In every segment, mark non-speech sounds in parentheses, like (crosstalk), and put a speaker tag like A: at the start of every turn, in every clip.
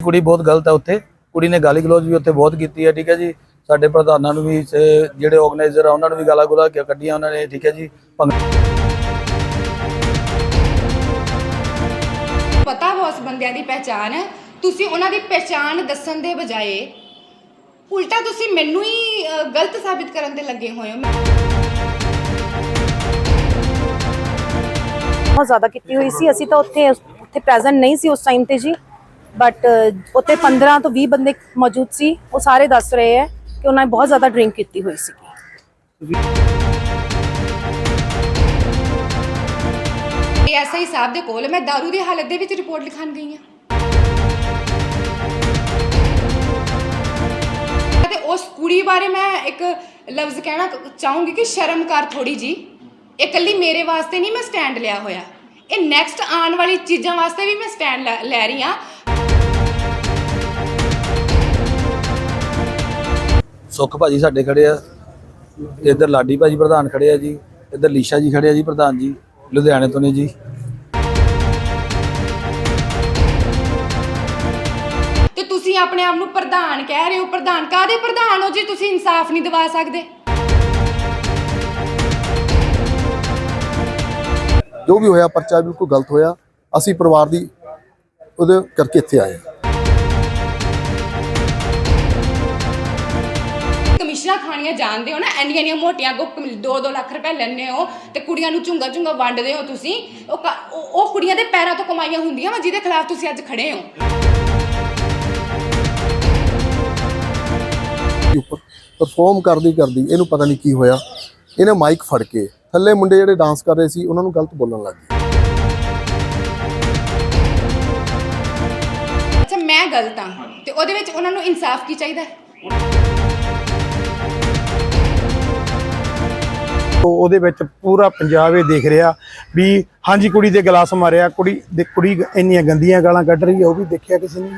A: ਕੁੜੀ ਬਹੁਤ ਗਲਤ ਹੈ ਉੱਥੇ। ਕੁੜੀ ਨੇ ਗਾਲੀ ਗਲੋਚ ਵੀ ਉੱਥੇ ਬਹੁਤ ਕੀਤੀ ਹੈ ਠੀਕ ਹੈ ਜੀ। ਸਾਡੇ ਪ੍ਰਧਾਨਾਂ ਨੂੰ ਵੀ ਜਿਹੜੇ ਆਰਗੇਨਾਈਜ਼ਰ ਆ ਉਹਨਾਂ ਨੂੰ ਵੀ ਗਾਲਾਂ ਗੁਲਾ ਕੱਢੀਆਂ ਉਹਨਾਂ ਨੇ ਠੀਕ ਹੈ ਜੀ। ਭੰਗ-
B: ਪਤਾ ਵਾ ਉਸ ਬੰਦਿਆਂ ਦੀ ਪਹਿਚਾਨ ਤੁਸੀਂ ਉਹਨਾਂ ਦੀ ਪਹਿਚਾਨ ਦੱਸਣ ਦੇ ਬਜਾਏ ਉਲਟਾ ਤੁਸੀਂ ਮੈਨੂੰ ਹੀ ਅ, ਗਲਤ ਸਾਬਿਤ ਕਰਨ ਤੇ ਲੱਗੇ ਹੋਏ ਹੋ।
C: ਬਹੁਤ ਜ਼ਿਆਦਾ ਕੀਤੀ ਹੋਈ ਸੀ। ਅਸੀਂ ਤਾਂ ਉੱਥੇ ਉੱਥੇ ਪ੍ਰੈਜ਼ੈਂਟ ਨਹੀਂ ਸੀ ਉਸ ਟਾਈਮ ਤੇ ਜੀ। ਬਟ ਉੱਥੇ 15 ਤੋਂ 20 ਬੰਦੇ ਮੌਜੂਦ ਸੀ। ਉਹ ਸਾਰੇ ਦੱਸ ਰਹੇ ਹੈ ਕਿ ਉਹਨਾਂ ਨੇ ਬਹੁਤ ਜ਼ਿਆਦਾ ਡਰਿੰਕ ਕੀਤੀ ਹੋਈ ਸੀ
B: ਐਸਆਈ ਸਾਹਿਬ ਦੇ ਕੋਲ ਮੈਂ दारू ਦੀ ਹਾਲਤ ਦੇ ਵਿੱਚ ਰਿਪੋਰਟ ਲਿਖਾਣ ਗਈ ਹਾਂ। ਤੇ ਉਸ ਕੁੜੀ ਬਾਰੇ ਮੈਂ ਇੱਕ ਲਫ਼ਜ਼ ਕਹਿਣਾ ਚਾਹੂੰਗੀ ਕਿ ਸ਼ਰਮ ਕਰ ਥੋੜੀ ਜੀ ਇਹ ਇਕੱਲੀ ਮੇਰੇ ਵਾਸਤੇ ਨਹੀਂ ਮੈਂ ਸਟੈਂਡ ਲਿਆ ਹੋਇਆ। ਇਹ ਨੈਕਸਟ ਆਉਣ ਵਾਲੀ ਚੀਜ਼ਾਂ ਵਾਸਤੇ ਵੀ ਮੈਂ ਸਟੈਂਡ ਲੈ ਲੈ ਰਹੀ ਹਾਂ।
A: ਸੁੱਖ ਭਾਜੀ ਸਾਡੇ ਖੜੇ ਆ। ਇੱਧਰ ਲਾਡੀ ਭਾਜੀ ਪ੍ਰਧਾਨ ਖੜੇ ਆ ਜੀ। ਇੱਧਰ ਲੀਸ਼ਾ ਜੀ ਖੜੇ ਆ ਜੀ ਪ੍ਰਧਾਨ ਜੀ। ਲੁਧਿਆਣੇ ਤੋਂ ਨੇ ਜੀ।
B: ਤੇ ਤੁਸੀਂ ਆਪਣੇ ਆਪ ਨੂੰ ਪ੍ਰਧਾਨ ਕਹਿ ਰਹੇ ਹੋ। ਪ੍ਰਧਾਨ ਕਾਦੇ ਪ੍ਰਧਾਨ ਹੋ ਜੀ? ਤੁਸੀਂ ਇਨਸਾਫ ਨਹੀਂ ਦਿਵਾ ਸਕਦੇ।
D: ਜੋ ਵੀ ਹੋਇਆ ਪਰਚਾ ਬਿਲਕੁਲ ਗਲਤ ਹੋਇਆ। ਅਸੀਂ ਪਰਿਵਾਰ ਦੀ ਉਹਦੇ ਕਰਕੇ ਇੱਥੇ ਆਏ ਹਾਂ।
B: ਕਮਿਸ਼ਨਾਂ ਖਾਣੀਆਂ ਜਾਣਦੇ ਹੋ ਨਾ ਇੰਨੀਆਂ ਇੰਨੀਆਂ ਮੋਟੀਆਂ ਕੋ 2-2 ਲੱਖ ਰੁਪਏ ਲੈਣੇ ਹੋ ਤੇ ਕੁੜੀਆਂ ਨੂੰ ਚੁੰਗਾ ਚੁੰਗਾ ਵੰਡਦੇ ਹੋ ਤੁਸੀਂ। ਉਹ ਕ- ਉਹ ਉਹ ਕੁੜੀਆਂ ਦੇ ਪੈਰਾਂ ਤੋਂ ਕਮਾਈਆਂ ਹੁੰਦੀਆਂ ਵਾ ਜਿਹਦੇ ਖਿਲਾਫ ਤੁਸੀਂ ਅੱਜ ਖੜੇ ਹੋ।
D: ਦੇ ਉੱਪਰ ਪਰਫਾਰਮ ਕਰਦੀ ਕਰਦੀ ਇਹਨੂੰ ਪਤਾ ਨਹੀਂ ਕੀ ਹੋਇਆ। ਇਹਨੇ ਮਾਈਕ ਫੜ ਕੇ ਥੱਲੇ ਮੁੰਡੇ ਜਿਹੜੇ ਡਾਂਸ ਕਰ ਰਹੇ ਸੀ ਉਹਨਾਂ ਨੂੰ ਗਲਤ ਬੋਲਣ ਲੱਗ ਗਈ
B: ਅੱਛਾ ਮੈਂ ਗਲਤ ਹਾਂ ਤੇ ਉਹਦੇ ਵਿੱਚ ਉਹਨਾਂ ਨੂੰ ਇਨਸਾਫ ਕੀ ਚਾਹੀਦਾ? ਹੈ
E: ਉਹਦੇ ਵਿੱਚ ਪੂਰਾ ਪੰਜਾਬ ਇਹ ਦੇਖ ਰਿਹਾ ਵੀ ਹਾਂਜੀ ਕੁੜੀ ਦੇ ਗਲਾਸ ਮਾਰਿਆ ਕੁੜੀ ਦੇ ਕੁੜੀ ਇੰਨੀਆਂ ਗੰਦੀਆਂ ਗਾਲਾਂ ਕੱਢ ਰਹੀ ਹੈ ਉਹ ਵੀ ਦੇਖਿਆ ਕਿਸੇ ਨੇ?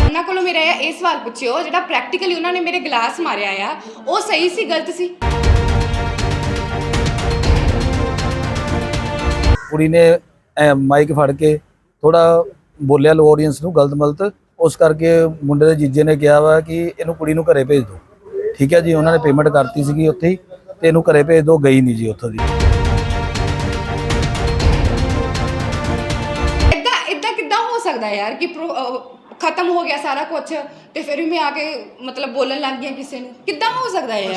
B: ਉਹਨਾਂ ਕੋਲੋਂ ਮੇਰਾ ਇਹ ਸਵਾਲ ਪੁੱਛਿਓ ਜਿਹੜਾ ਪ੍ਰੈਕਟੀਕਲੀ ਉਹਨਾਂ ਨੇ ਮੇਰੇ ਗਲਾਸ ਮਾਰਿਆ ਆ ਉਹ ਸਹੀ ਸੀ ਗਲਤ ਸੀ?
A: ਕੁੜੀ ਨੇ ਮਾਈਕ ਫੜ ਕੇ ਥੋੜਾ ਬੋਲਿਆ ਲੋ ਆਡੀਅנס ਨੂੰ ਗਲਤ ਮਲਤ ਉਸ ਕਰਕੇ ਮੁੰਡੇ ਦੇ ਜੀਜੇ ਨੇ ਕਿਹਾ ਵਾ ਕਿ ਇਹਨੂੰ ਕੁੜੀ ਨੂੰ ਘਰੇ ਭੇਜ ਦਿਓ। ਠੀਕ ਹੈ ਜੀ ਉਹਨਾਂ ਨੇ ਪੇਮੈਂਟ ਕਰਤੀ ਸੀਗੀ ਉੱਥੇ ਹੀ ਤੇ ਇਹਨੂੰ ਘਰੇ ਭੇਜ ਦਿਓ ਗਈ ਨਹੀਂ ਜੀ ਉੱਥੋਂ ਦੀ।
B: ਇਦਾਂ ਇਦਾਂ ਕਿੱਦਾਂ ਹੋ ਸਕਦਾ ਯਾਰ ਕਿ ਪ੍ਰੋ- ਅਹ ਖਤਮ ਹੋ ਗਿਆ ਸਾਰਾ ਕੁਝ ਤੇ ਫਿਰ ਵੀ ਮੈਂ ਆ ਕੇ ਮਤਲਬ ਬੋਲਣ ਲੱਗ ਗਿਆ ਕਿਸੇ ਨੂੰ? ਕਿੱਦਾਂ ਹੋ ਸਕਦਾ ਹੈ ਯਾਰ?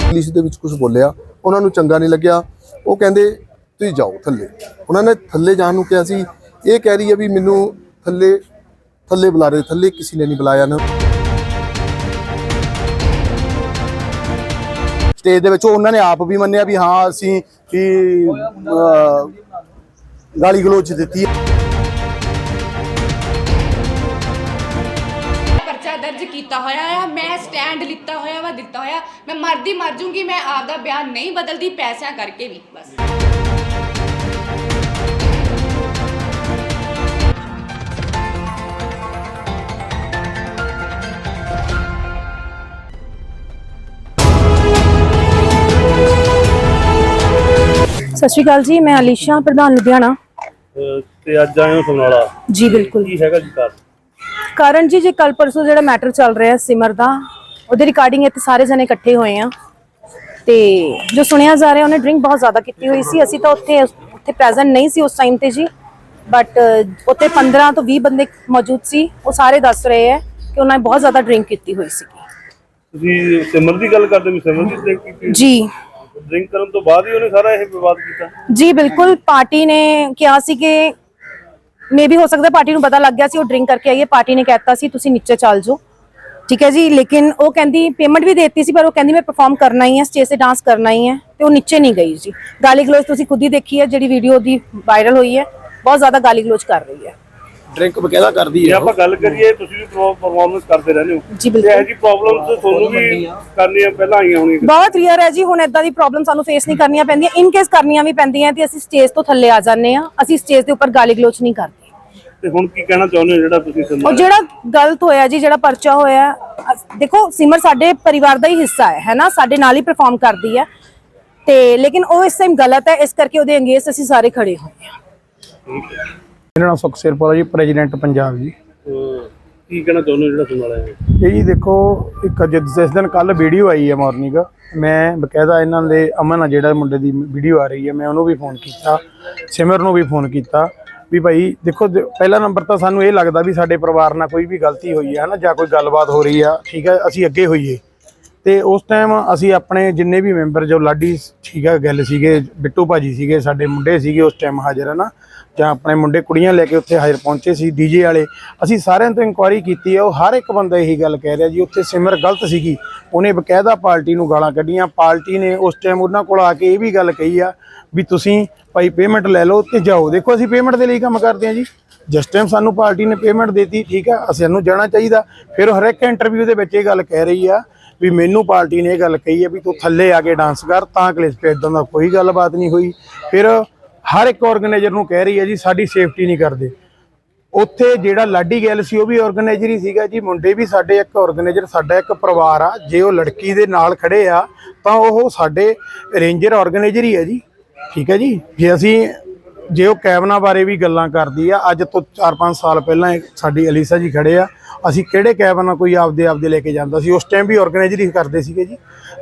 D: ਇੰਗਲਿਸ਼ ਦੇ ਵਿੱਚ ਕੁਝ ਬੋਲਿਆ ਉਹਨਾਂ ਨੂੰ ਚੰਗਾ ਨਹੀਂ ਲੱਗਿਆ। ਉਹ ਕਹਿੰਦੇ ਤੁਸੀਂ ਜਾਓ ਥੱਲੇ। ਉਹਨਾਂ ਨੇ ਥੱਲੇ ਜਾਣ ਨੂੰ ਕਿਹਾ ਸੀ, ਇਹ ਕਹਿ ਰਹੀ ਹੈ ਵੀ ਮੈਨੂੰ ਥੱਲੇ ਥੱਲੇ ਬੁਲਾ ਰਹੇ ਥੱਲੇ ਕਿਸੇ ਨੇ ਨਹੀਂ ਬੁਲਾਇਆ ਨਾ।
E: ਸਟੇਜ ਦੇ ਵਿੱਚ ਉਹਨਾਂ ਨੇ ਆਪ ਵੀ ਮੰਨਿਆ ਵੀ ਹਾਂ, ਅਸੀਂ ਵੀ ਗਾਲੀ ਗਲੋਚ ਦਿੱਤੀ
B: ਪਰਚਾ ਦਰਜ ਕੀਤਾ ਹੋਇਆ ਆ, ਮੈਂ ਸਟੈਂਡ ਲਿੱਤਾ ਹੋਇਆ ਵਾ, ਦਿੱਤਾ ਹੋਇਆ। ਮੈਂ ਮਰਦੀ ਮਰ ਜੂੰਗੀ, ਮੈਂ ਆਪਦਾ ਬਿਆਨ ਨਹੀਂ ਬਦਲਦੀ, ਪੈਸਿਆਂ ਕਰਕੇ ਵੀ, ਬਸ।
C: ਸਤਿ ਸ਼੍ਰੀ ਅਕਾਲ ਜੀ ਮੈਂ ਅਲੀਸ਼ਾ ਪ੍ਰਧਾਨ ਲੁਧਿਆਣਾ।
F: ਤੇ ਅੱਜ ਆਏ ਹੋ ਸਮਨਾਲਾ
C: ਜੀ ਬਿਲਕੁਲ।
F: ਕੀ ਹੈਗਾ ਜੀ ਕਾਰ
C: ਕਾਰਨ ਜੀ ਜੇ ਕੱਲ ਪਰਸੋਂ ਜਿਹੜਾ ਮੈਟਰ ਚੱਲ ਰਿਹਾ ਸਿਮਰ ਦਾ ਉਹਦੇ ਰਿਕਾਰਡਿੰਗ ਇੱਥੇ ਸਾਰੇ ਜਣੇ ਇਕੱਠੇ ਹੋਏ ਆ। ਤੇ ਜੋ ਸੁਣਿਆ ਜਾ ਰਿਹਾ ਉਹਨੇ ਡਰਿੰਕ ਬਹੁਤ ਜ਼ਿਆਦਾ ਕੀਤੀ ਹੋਈ ਸੀ। ਅਸੀਂ ਤਾਂ ਉੱਥੇ ਉੱਥੇ ਪ੍ਰੈਜ਼ੈਂਟ ਨਹੀਂ ਸੀ ਉਸ ਟਾਈਮ ਤੇ ਜੀ। ਬਟ ਉੱਥੇ 15 ਤੋਂ 20 ਬੰਦੇ ਮੌਜੂਦ ਸੀ। ਉਹ ਸਾਰੇ ਦੱਸ ਰਹੇ ਹੈ ਕਿ ਉਹਨਾਂ ਨੇ ਬਹੁਤ ਜ਼ਿਆਦਾ ਡਰਿੰਕ ਕੀਤੀ ਹੋਈ ਸੀ
F: ਤੁਸੀਂ ਸਿਮਰ ਦੀ ਗੱਲ ਕਰਦੇ ਹੋ ਸਿਮਰ ਦੀ
C: ਜੀ।
F: ਡਰਿੰਕ ਕਰਨ ਤੋਂ ਬਾਅਦ ਹੀ ਉਹਨੇ ਸਾਰਾ ਇਹ ਵਿਵਾਦ ਕੀਤਾ।
C: ਜੀ, ਬਿਲਕੁਲ। ਪਾਰਟੀ ਨੇ ਕਿਹਾ ਸੀ ਕਿ ਮੇਬੀ ਹੋ ਸਕਦਾ ਪਾਰਟੀ ਨੂੰ ਪਤਾ ਲੱਗ ਗਿਆ ਸੀ, ਉਹ ਡਰਿੰਕ ਕਰਕੇ ਆਈ ਹੈ। ਪਾਰਟੀ ਨੇ ਕਹਿਤਾ ਸੀ, ਤੁਸੀਂ ਨੀਚੇ ਚੱਲ ਜਾਓ। ਠੀਕ ਹੈ ਜੀ, ਲੇਕਿਨ ਉਹ ਕਹਿੰਦੀ ਪੇਮੈਂਟ ਵੀ ਦੇਤੀ ਸੀ, ਪਰ ਉਹ ਕਹਿੰਦੀ, ਮੈਂ ਪਰਫਾਰਮ ਕਰਨਾ ਹੀ ਹੈ ਸਟੇਜ ਤੇ ਡਾਂਸ ਕਰਨਾ ਹੀ ਹੈ। ਤੇ ਉਹ ਨੀਚੇ ਨਹੀਂ ਗਈ ਜੀ। ਗਾਲੀ ਗਲੋਚ ਤੁਸੀਂ ਖੁਦ ਹੀ ਦੇਖੀ ਹੈ, ਜਿਹੜੀ ਵੀਡੀਓ ਦੀ ਵਾਇਰਲ ਹੋਈ ਹੈ, ਬਹੁਤ ਜ਼ਿਆਦਾ ਗਾਲੀ ਗਲੋਚ ਕਰ ਰਹੀ ਹੈ।
D: ਡਰਿੰਕ ਬਕਾਇਦਾ ਕਰਦੀ
F: ਜੇ ਆਪਾਂ ਗੱਲ ਕਰੀਏ ਤੁਸੀਂ ਵੀ ਪਰਫਾਰਮੈਂਸ ਕਰਦੇ ਰਹਿੰਦੇ ਹੋ।
C: ਜੀ
F: ਤੇ ਇਹ
C: ਬਿਲਕੁਲ
F: ਜੀ ਪ੍ਰੋਬਲਮਸ ਤੁਹਾਨੂੰ ਵੀ ਕਰਨੀਆਂ ਪਹਿਲਾਂ ਆਈਆਂ ਹੋਣੀਆਂ।
C: ਬਹੁਤ ਰੀਅਰ ਹੈ ਜੀ ਹੁਣ ਇਦਾਂ ਦੀ ਪ੍ਰੋਬਲਮ ਸਾਨੂੰ ਫੇਸ ਨਹੀਂ ਕਰਨੀਆਂ ਪੈਂਦੀਆਂ। ਇਨ ਕੇਸ ਕਰਨੀਆਂ ਵੀ ਪੈਂਦੀਆਂ ਤੇ ਅਸੀਂ ਸਟੇਜ ਤੋਂ ਥੱਲੇ ਆ ਜਾਂਦੇ ਆ ਅਸੀਂ ਸਟੇਜ ਦੇ ਉੱਪਰ ਗਾਲੀ ਗਲੋਚ ਨਹੀਂ ਕਰਦੇ।
F: ਤੇ ਹੁਣ ਕੀ ਕਹਿਣਾ ਚਾਹੁੰਦੇ ਹੋ ਜਿਹੜਾ ਤੁਸੀਂ
C: ਉਹ ਜਿਹੜਾ ਗਲਤ ਹੋਇਆ ਜੀ ਜਿਹੜਾ ਪਰਚਾ ਹੋਇਆ ਅਸ- ਦੇਖੋ ਸਿਮਰ ਸਾਡੇ ਪਰਿਵਾਰ ਦਾ ਹੀ ਹਿੱਸਾ ਹੈ ਹੈਨਾ? ਸਾਡੇ ਨਾਲ ਹੀ ਪਰਫਾਰਮ ਕਰਦੀ ਹੈ। ਤੇ ਲੇਕਿਨ ਉਹ ਇਸ ਟਾਈਮ ਗਲਤ ਹੈ ਇਸ ਕਰਕੇ ਉਹਦੇ ਅੰਗੇਸ ਅਸੀਂ ਸਾਰੇ ਖੜੇ ਹੋਏ ਹਾਂ।
E: ਮੇਰਾ ਨਾਮ ਸੁਖਸੇਰ ਪੌਲਾ ਜੀ ਪ੍ਰੈਜ਼ੀਡੈਂਟ ਪੰਜਾਬ ਜੀ।
F: ਕੀ ਕਹਿਣਾ ਚਾਹੁੰਦੇ ਜਿਹੜਾ ਸੁਣ ਵਾਲਾ ਹੈ?
E: ਇਹ ਜੀ ਦੇਖੋ ਇੱਕ ਅੱਜ ਜਿਸ ਦਿਨ ਕੱਲ ਵੀਡੀਓ ਆਈ ਹੈ ਮਾਰਨਿੰਗ ਮੈਂ ਬਕਾਇਦਾ ਇਹਨਾਂ ਦੇ ਅਮਨ ਆ ਜਿਹੜਾ ਮੁੰਡੇ ਦੀ ਵੀਡੀਓ ਆ ਰਹੀ ਹੈ ਮੈਂ ਉਹਨੂੰ ਵੀ ਫੋਨ ਕੀਤਾ ਸਿਮਰ ਨੂੰ ਵੀ ਫੋਨ ਕੀਤਾ ਵੀ ਭਾਈ ਦੇਖੋ ਪਹਿਲਾ ਨੰਬਰ ਤਾਂ ਸਾਨੂੰ ਇਹ ਲੱਗਦਾ ਵੀ ਸਾਡੇ ਪਰਿਵਾਰ ਨਾਲ ਕੋਈ ਵੀ ਗਲਤੀ ਹੋਈ ਹੈ ਹਨਾ ਜਾਂ ਕੋਈ ਗੱਲਬਾਤ ਹੋ ਰਹੀ ਆ ਠੀਕ ਹੈ ਅਸੀਂ ਅੱਗੇ ਹੋਈਏ। ਤੇ ਉਸ ਟਾਈਮ ਅਸੀਂ ਆਪਣੇ ਜਿੰਨੇ ਵੀ ਮੈਂਬਰ ਜੋ ਲਾਡੀ ਠੀਕ ਹੈ ਗੱਲ ਸੀਗੇ, ਬਿੱਟੂ ਭਾਜੀ ਸੀਗੇ, ਸਾਡੇ ਮੁੰਡੇ ਸੀਗੇ ਉਸ ਟਾਈਮ ਹਾਜ਼ਰ, ਹਨਾ? ਜਾਂ ਆਪਣੇ ਮੁੰਡੇ ਕੁੜੀਆਂ ਲੈ ਕੇ ਉੱਥੇ ਹਾਜ਼ਰ ਪਹੁੰਚੇ ਸੀ ਡੀਜੇ ਵਾਲੇ। ਅਸੀਂ ਸਾਰਿਆਂ ਤੋਂ ਇਨਕੁਆਇਰੀ ਕੀਤੀ ਹੈ ਉਹ ਹਰ ਇੱਕ ਬੰਦਾ ਇਹੀ ਗੱਲ ਕਹਿ ਰਿਹਾ ਜੀ, ਉੱਥੇ ਸਿਮਰ ਗਲਤ ਸੀਗੀ। ਉਹਨੇ ਬਕਾਇਦਾ ਪਾਰਟੀ ਨੂੰ ਗਾਲਾਂ ਕੱਢੀਆਂ। ਪਾਰਟੀ ਨੇ ਉਸ ਟਾਈਮ ਉਹਨਾਂ ਕੋਲ ਆ ਕੇ ਇਹ ਵੀ ਗੱਲ ਕਹੀ ਆ ਵੀ ਤੁਸੀਂ ਭਾਈ ਪੇਮੈਂਟ ਲੈ ਲਓ ਤੇ ਜਾਓ। ਦੇਖੋ ਅਸੀਂ ਪੇਮੈਂਟ ਦੇ ਲਈ ਕੰਮ ਕਰਦੇ ਹਾਂ ਜੀ। ਜਿਸ ਟਾਈਮ ਸਾਨੂੰ ਪਾਰਟੀ ਨੇ ਪੇਮੈਂਟ ਦਿੱਤੀ, ਠੀਕ ਆ ਅਸੀਂ ਸਾਨੂੰ ਜਾਣਾ ਚਾਹੀਦਾ। ਫਿਰ ਹਰ ਇੱਕ ਇੰਟਰਵਿਊ ਦੇ ਵਿੱਚ ਇਹ ਗੱਲ ਕਹਿ ਰਹੀ ਆ ਵੀ ਮੈਨੂੰ ਪਾਰਟੀ ਨੇ ਇਹ ਗੱਲ ਕਹੀ ਹੈ ਵੀ ਤੂੰ ਥੱਲੇ ਆ ਕੇ ਡਾਂਸ ਕਰ, ਤਾਂ ਕਲੇਸ਼ ਪੇ ਇਦਾਂ ਦਾ ਕੋਈ ਗੱਲਬਾਤ ਨਹੀਂ ਹੋਈ। ਫਿਰ ਹਰ ਇੱਕ ਆਰਗੇਨਾਈਜ਼ਰ ਨੂੰ ਕਹਿ ਰਹੀ ਹੈ ਜੀ, ਸਾਡੀ ਸੇਫਟੀ ਨਹੀਂ ਕਰਦੇ। ਉੱਥੇ ਜਿਹੜਾ ਲਾਡੀ ਗੈਲ ਸੀ, ਉਹ ਵੀ ਆਰਗੇਨਾਈਜ਼ਰ ਹੀ ਸੀਗਾ ਜੀ। ਮੁੰਡੇ ਵੀ ਸਾਡੇ ਇੱਕ ਆਰਗੇਨਾਈਜ਼ਰ ਸਾਡਾ ਇੱਕ ਪਰਿਵਾਰ ਆ। ਜੇ ਉਹ ਲੜਕੀ ਦੇ ਨਾਲ ਖੜੇ ਆ, ਤਾਂ ਉਹ ਸਾਡੇ ਰੇਂਜਰ ਆਰਗੇਨਾਈਜ਼ਰ ਹੀ ਹੈ ਜੀ। ਠੀਕ ਹੈ ਜੀ? ਜੇ ਅਸੀਂ ਜੇ ਉਹ ਕੈਬਨਾਂ ਬਾਰੇ ਵੀ ਗੱਲਾਂ ਕਰਦੀ ਆ, ਅੱਜ ਤੋਂ 4-5 ਸਾਲ ਪਹਿਲਾਂ ਇੱਕ ਸਾਡੀ ਅਲੀਸਾ ਜੀ ਖੜੇ ਆ, ਅਸੀਂ ਕਿਹੜੇ ਕੈਬਨਾ ਕੋਈ ਆਪਦੇ ਆਪਦੇ ਲੈ ਕੇ ਜਾਂਦਾ ਸੀ? ਉਸ ਟਾਈਮ ਵੀ ਆਰਗੇਨਾਈਜ਼ਰ ਹੀ ਕਰਦੇ ਸੀਗੇ ਜੀ।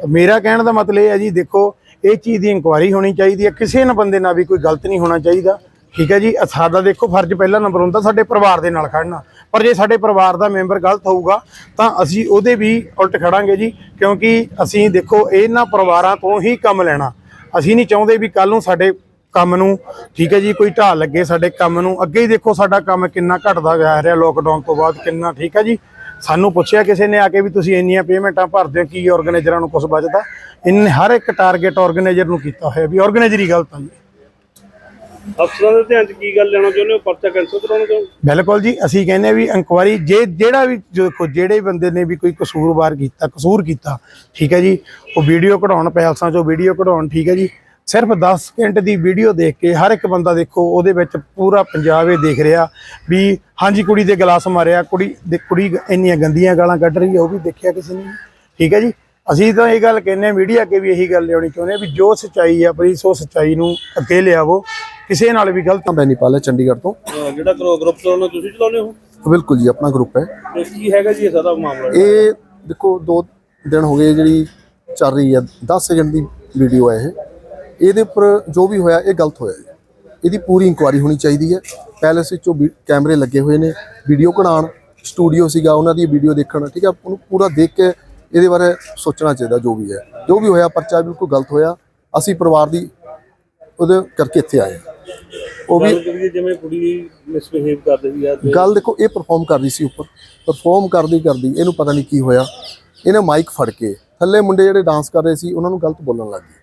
E: ਮੇਰਾ ਕਹਿਣ ਦਾ ਮਤਲਬ ਇਹ ਹੈ ਜੀ, ਦੇਖੋ, ਇਹ ਚੀਜ਼ ਦੀ ਇਨਕੁਆਇਰੀ ਹੋਣੀ ਚਾਹੀਦੀ ਹੈ ਕਿਸੇ ਨਾ ਬੰਦੇ ਨਾਲ ਵੀ ਕੋਈ ਗਲਤ ਨਹੀਂ ਹੋਣਾ ਚਾਹੀਦਾ। ਠੀਕ ਹੈ ਜੀ ਸਾਡਾ ਦੇਖੋ, ਫਰਜ਼ ਪਹਿਲਾ ਨੰਬਰ ਹੁੰਦਾ ਸਾਡੇ ਪਰਿਵਾਰ ਦੇ ਨਾਲ ਖੜਨਾ। ਪਰ ਜੇ ਸਾਡੇ ਪਰਿਵਾਰ ਦਾ ਮੈਂਬਰ ਗਲਤ ਹੋਊਗਾ, ਤਾਂ ਅਸੀਂ ਉਹਦੇ ਵੀ ਉਲਟ ਖੜਾਂਗੇ ਜੀ, ਕਿਉਂਕਿ ਅਸੀਂ ਦੇਖੋ, ਇਹਨਾਂ ਪਰਿਵਾਰਾਂ ਤੋਂ ਹੀ ਕੰਮ ਲੈਣਾ। ਅਸੀਂ ਨਹੀਂ ਚਾਹੁੰਦੇ ਵੀ ਕੱਲ ਨੂੰ ਸਾਡੇ ਕੰਮ ਨੂੰ ਠੀਕ ਹੈ ਜੀ ਕੋਈ ਢਾਲ ਲੱਗੇ ਸਾਡੇ ਕੰਮ ਨੂੰ ਅੱਗੇ ਹੀ ਦੇਖੋ ਸਾਡਾ ਕੰਮ ਕਿੰਨਾ ਘਟਦਾ ਜਾ ਰਿਹਾ ਲੋਕਡਾਊਨ ਤੋਂ ਬਾਅਦ ਕਿੰਨਾ ਠੀਕ ਹੈ ਜੀ। ਸਾਨੂੰ ਪੁੱਛਿਆ ਕਿਸੇ ਨੇ ਆ ਕੇ ਵੀ ਤੁਸੀਂ ਇੰਨੀਆਂ ਪੇਮੈਂਟਾਂ ਭਰਦੇ ਹੋ ਕੀ ਆਰਗੇਨਾਈਜ਼ਰਾਂ ਨੂੰ ਕੁਝ ਬਚਦਾ? ਇਹਨੇ ਹਰ ਇੱਕ ਟਾਰਗੇਟ ਆਰਗੇਨਾਈਜ਼ਰ ਨੂੰ ਕੀਤਾ ਹੋਇਆ ਵੀ ਆਰਗੇਨਾਈਜ਼ਰ ਹੀ ਗਲਤ ਆ ਜੀ।
F: ਅਫਸਰਾਂ ਦੇ ਧਿਆਨ 'ਚ ਕੀ ਗੱਲ ਲੈਣਾ ਚਾਹੁੰਦੇ ਹੋ? ਪਰਚਾ ਕੈਂਸਲ ਕਰਾਉਣਾ ਚਾਹੁੰਦੇ?
E: ਬਿਲਕੁਲ ਜੀ ਅਸੀਂ ਕਹਿੰਦੇ ਵੀ ਇਨਕੁਆਇਰੀ ਜੇ ਜਿਹੜਾ ਵੀ ਜਿਹੜੇ ਬੰਦੇ ਨੇ ਵੀ ਕੋਈ ਕਸੂਰਵਾਰ ਕੀਤਾ ਕਸੂਰ ਕੀਤਾ ਠੀਕ ਹੈ ਜੀ ਉਹ ਵੀਡੀਓ ਕਢਾਉਣ ਪੈਲਸਾਂ ਚੋਂ ਵੀਡੀਓ ਕਢਾਉਣ ਠੀਕ ਹੈ ਜੀ। ਸਿਰਫ 10 ਸਕਿੰਟ ਦੀ ਵੀਡੀਓ ਦੇਖ ਕੇ ਹਰ ਇੱਕ ਬੰਦਾ ਦੇਖੋ ਉਹਦੇ ਵਿੱਚ ਪੂਰਾ ਪੰਜਾਬ ਇਹ ਦੇਖ ਰਿਹਾ ਵੀ ਹਾਂਜੀ ਕੁੜੀ ਦੇ ਗਲਾਸ ਮਾਰਿਆ ਕੁੜੀ ਦੇ ਕੁੜੀ ਇੰਨੀਆਂ ਗੰਦੀਆਂ ਗਾਲਾਂ ਕੱਢ ਰਹੀ ਹੈ ਉਹ ਵੀ ਦੇਖਿਆ ਕਿਸੇ ਨੇ? ਠੀਕ ਹੈ ਜੀ? ਅਸੀਂ ਤਾਂ ਇਹ ਗੱਲ ਕਹਿੰਦੇ ਆ ਮੀਡੀਆ ਅੱਗੇ ਵੀ ਇਹੀ ਗੱਲ ਲਿਆਉਣੀ ਚਾਹੁੰਦੇ ਆ ਵੀ ਜੋ ਸੱਚਾਈ ਆ ਪਲੀਜ਼ ਉਹ ਸੱਚਾਈ ਨੂੰ ਅੱਗੇ ਲਿਆਵੋ। ਕਿਸੇ ਨਾਲ ਵੀ ਗਲਤ
D: ਬੈਨੀਪਾਲ ਹੈ ਚੰਡੀਗੜ੍ਹ ਤੋਂ।
F: ਜਿਹੜਾ ਗਰੁੱਪ ਚਲਾਉਂਦੇ ਤੁਸੀਂ ਚਲਾਉਂਦੇ ਹੋ?
D: ਬਿਲਕੁਲ ਜੀ ਆਪਣਾ ਗਰੁੱਪ ਹੈ।
F: ਕੀ ਹੈਗਾ ਜੀ ਇਹ ਸਾਰਾ ਮਾਮਲਾ?
D: ਇਹ ਦੇਖੋ ਦੋ ਦਿਨ ਹੋ ਗਏ ਜਿਹੜੀ ਚੱਲ ਰਹੀ ਹੈ 10 ਸੈਕਿੰਡ ਦੀ ਵੀਡੀਓ ਹੈ ਇਹ। ਇਹਦੇ ਉੱਪਰ ਜੋ ਵੀ ਹੋਇਆ ਇਹ ਗਲਤ ਹੋਇਆ ਹੈ ਇਹਦੀ ਪੂਰੀ ਇਨਕੁਆਇਰੀ ਹੋਣੀ ਚਾਹੀਦੀ ਹੈ। ਪੈਲਸ ਵਿੱਚੋਂ ਕੈਮਰੇ ਲੱਗੇ ਹੋਏ ਨੇ ਵੀਡੀਓ ਕਢਾਉਣ ਸਟੂਡੀਓ ਸੀਗਾ ਉਹਨਾਂ ਦੀ ਵੀਡੀਓ ਦੇਖਣ ਠੀਕ ਹੈ? ਉਹਨੂੰ ਪੂਰਾ ਦੇਖ ਕੇ ਇਹਦੇ ਬਾਰੇ ਸੋਚਣਾ ਚਾਹੀਦਾ ਜੋ ਵੀ ਹੈ। ਜੋ ਵੀ ਹੋਇਆ ਪਰਚਾ ਬਿਲਕੁਲ ਗਲਤ ਹੋਇਆ। ਅਸੀਂ ਪਰਿਵਾਰ ਦੀ ਉਹਦੇ ਕਰਕੇ ਇੱਥੇ ਆਏ ਹਾਂ। ਉਹ ਵੀ
F: ਜਿਵੇਂ ਕੁੜੀ ਮਿਸਬਿਹੇਵ ਕਰ ਰਹੀ ਹੈ ਤੇ
D: ਗੱਲ ਦੇਖੋ ਇਹ ਪਰਫਾਰਮ ਕਰ ਰਹੀ ਸੀ ਉੱਪਰ। ਪਰਫਾਰਮ ਕਰਦੀ ਕਰਦੀ ਇਹਨੂੰ ਪਤਾ ਨਹੀਂ ਕੀ ਹੋਇਆ। ਇਹਨੇ ਮਾਈਕ ਫੜ ਕੇ ਥੱਲੇ ਮੁੰਡੇ ਜਿਹੜੇ ਡਾਂਸ ਕਰ ਰਹੇ ਸੀ ਉਹਨਾਂ ਨੂੰ ਗਲਤ ਬੋਲਣ ਲੱਗ ਗਈ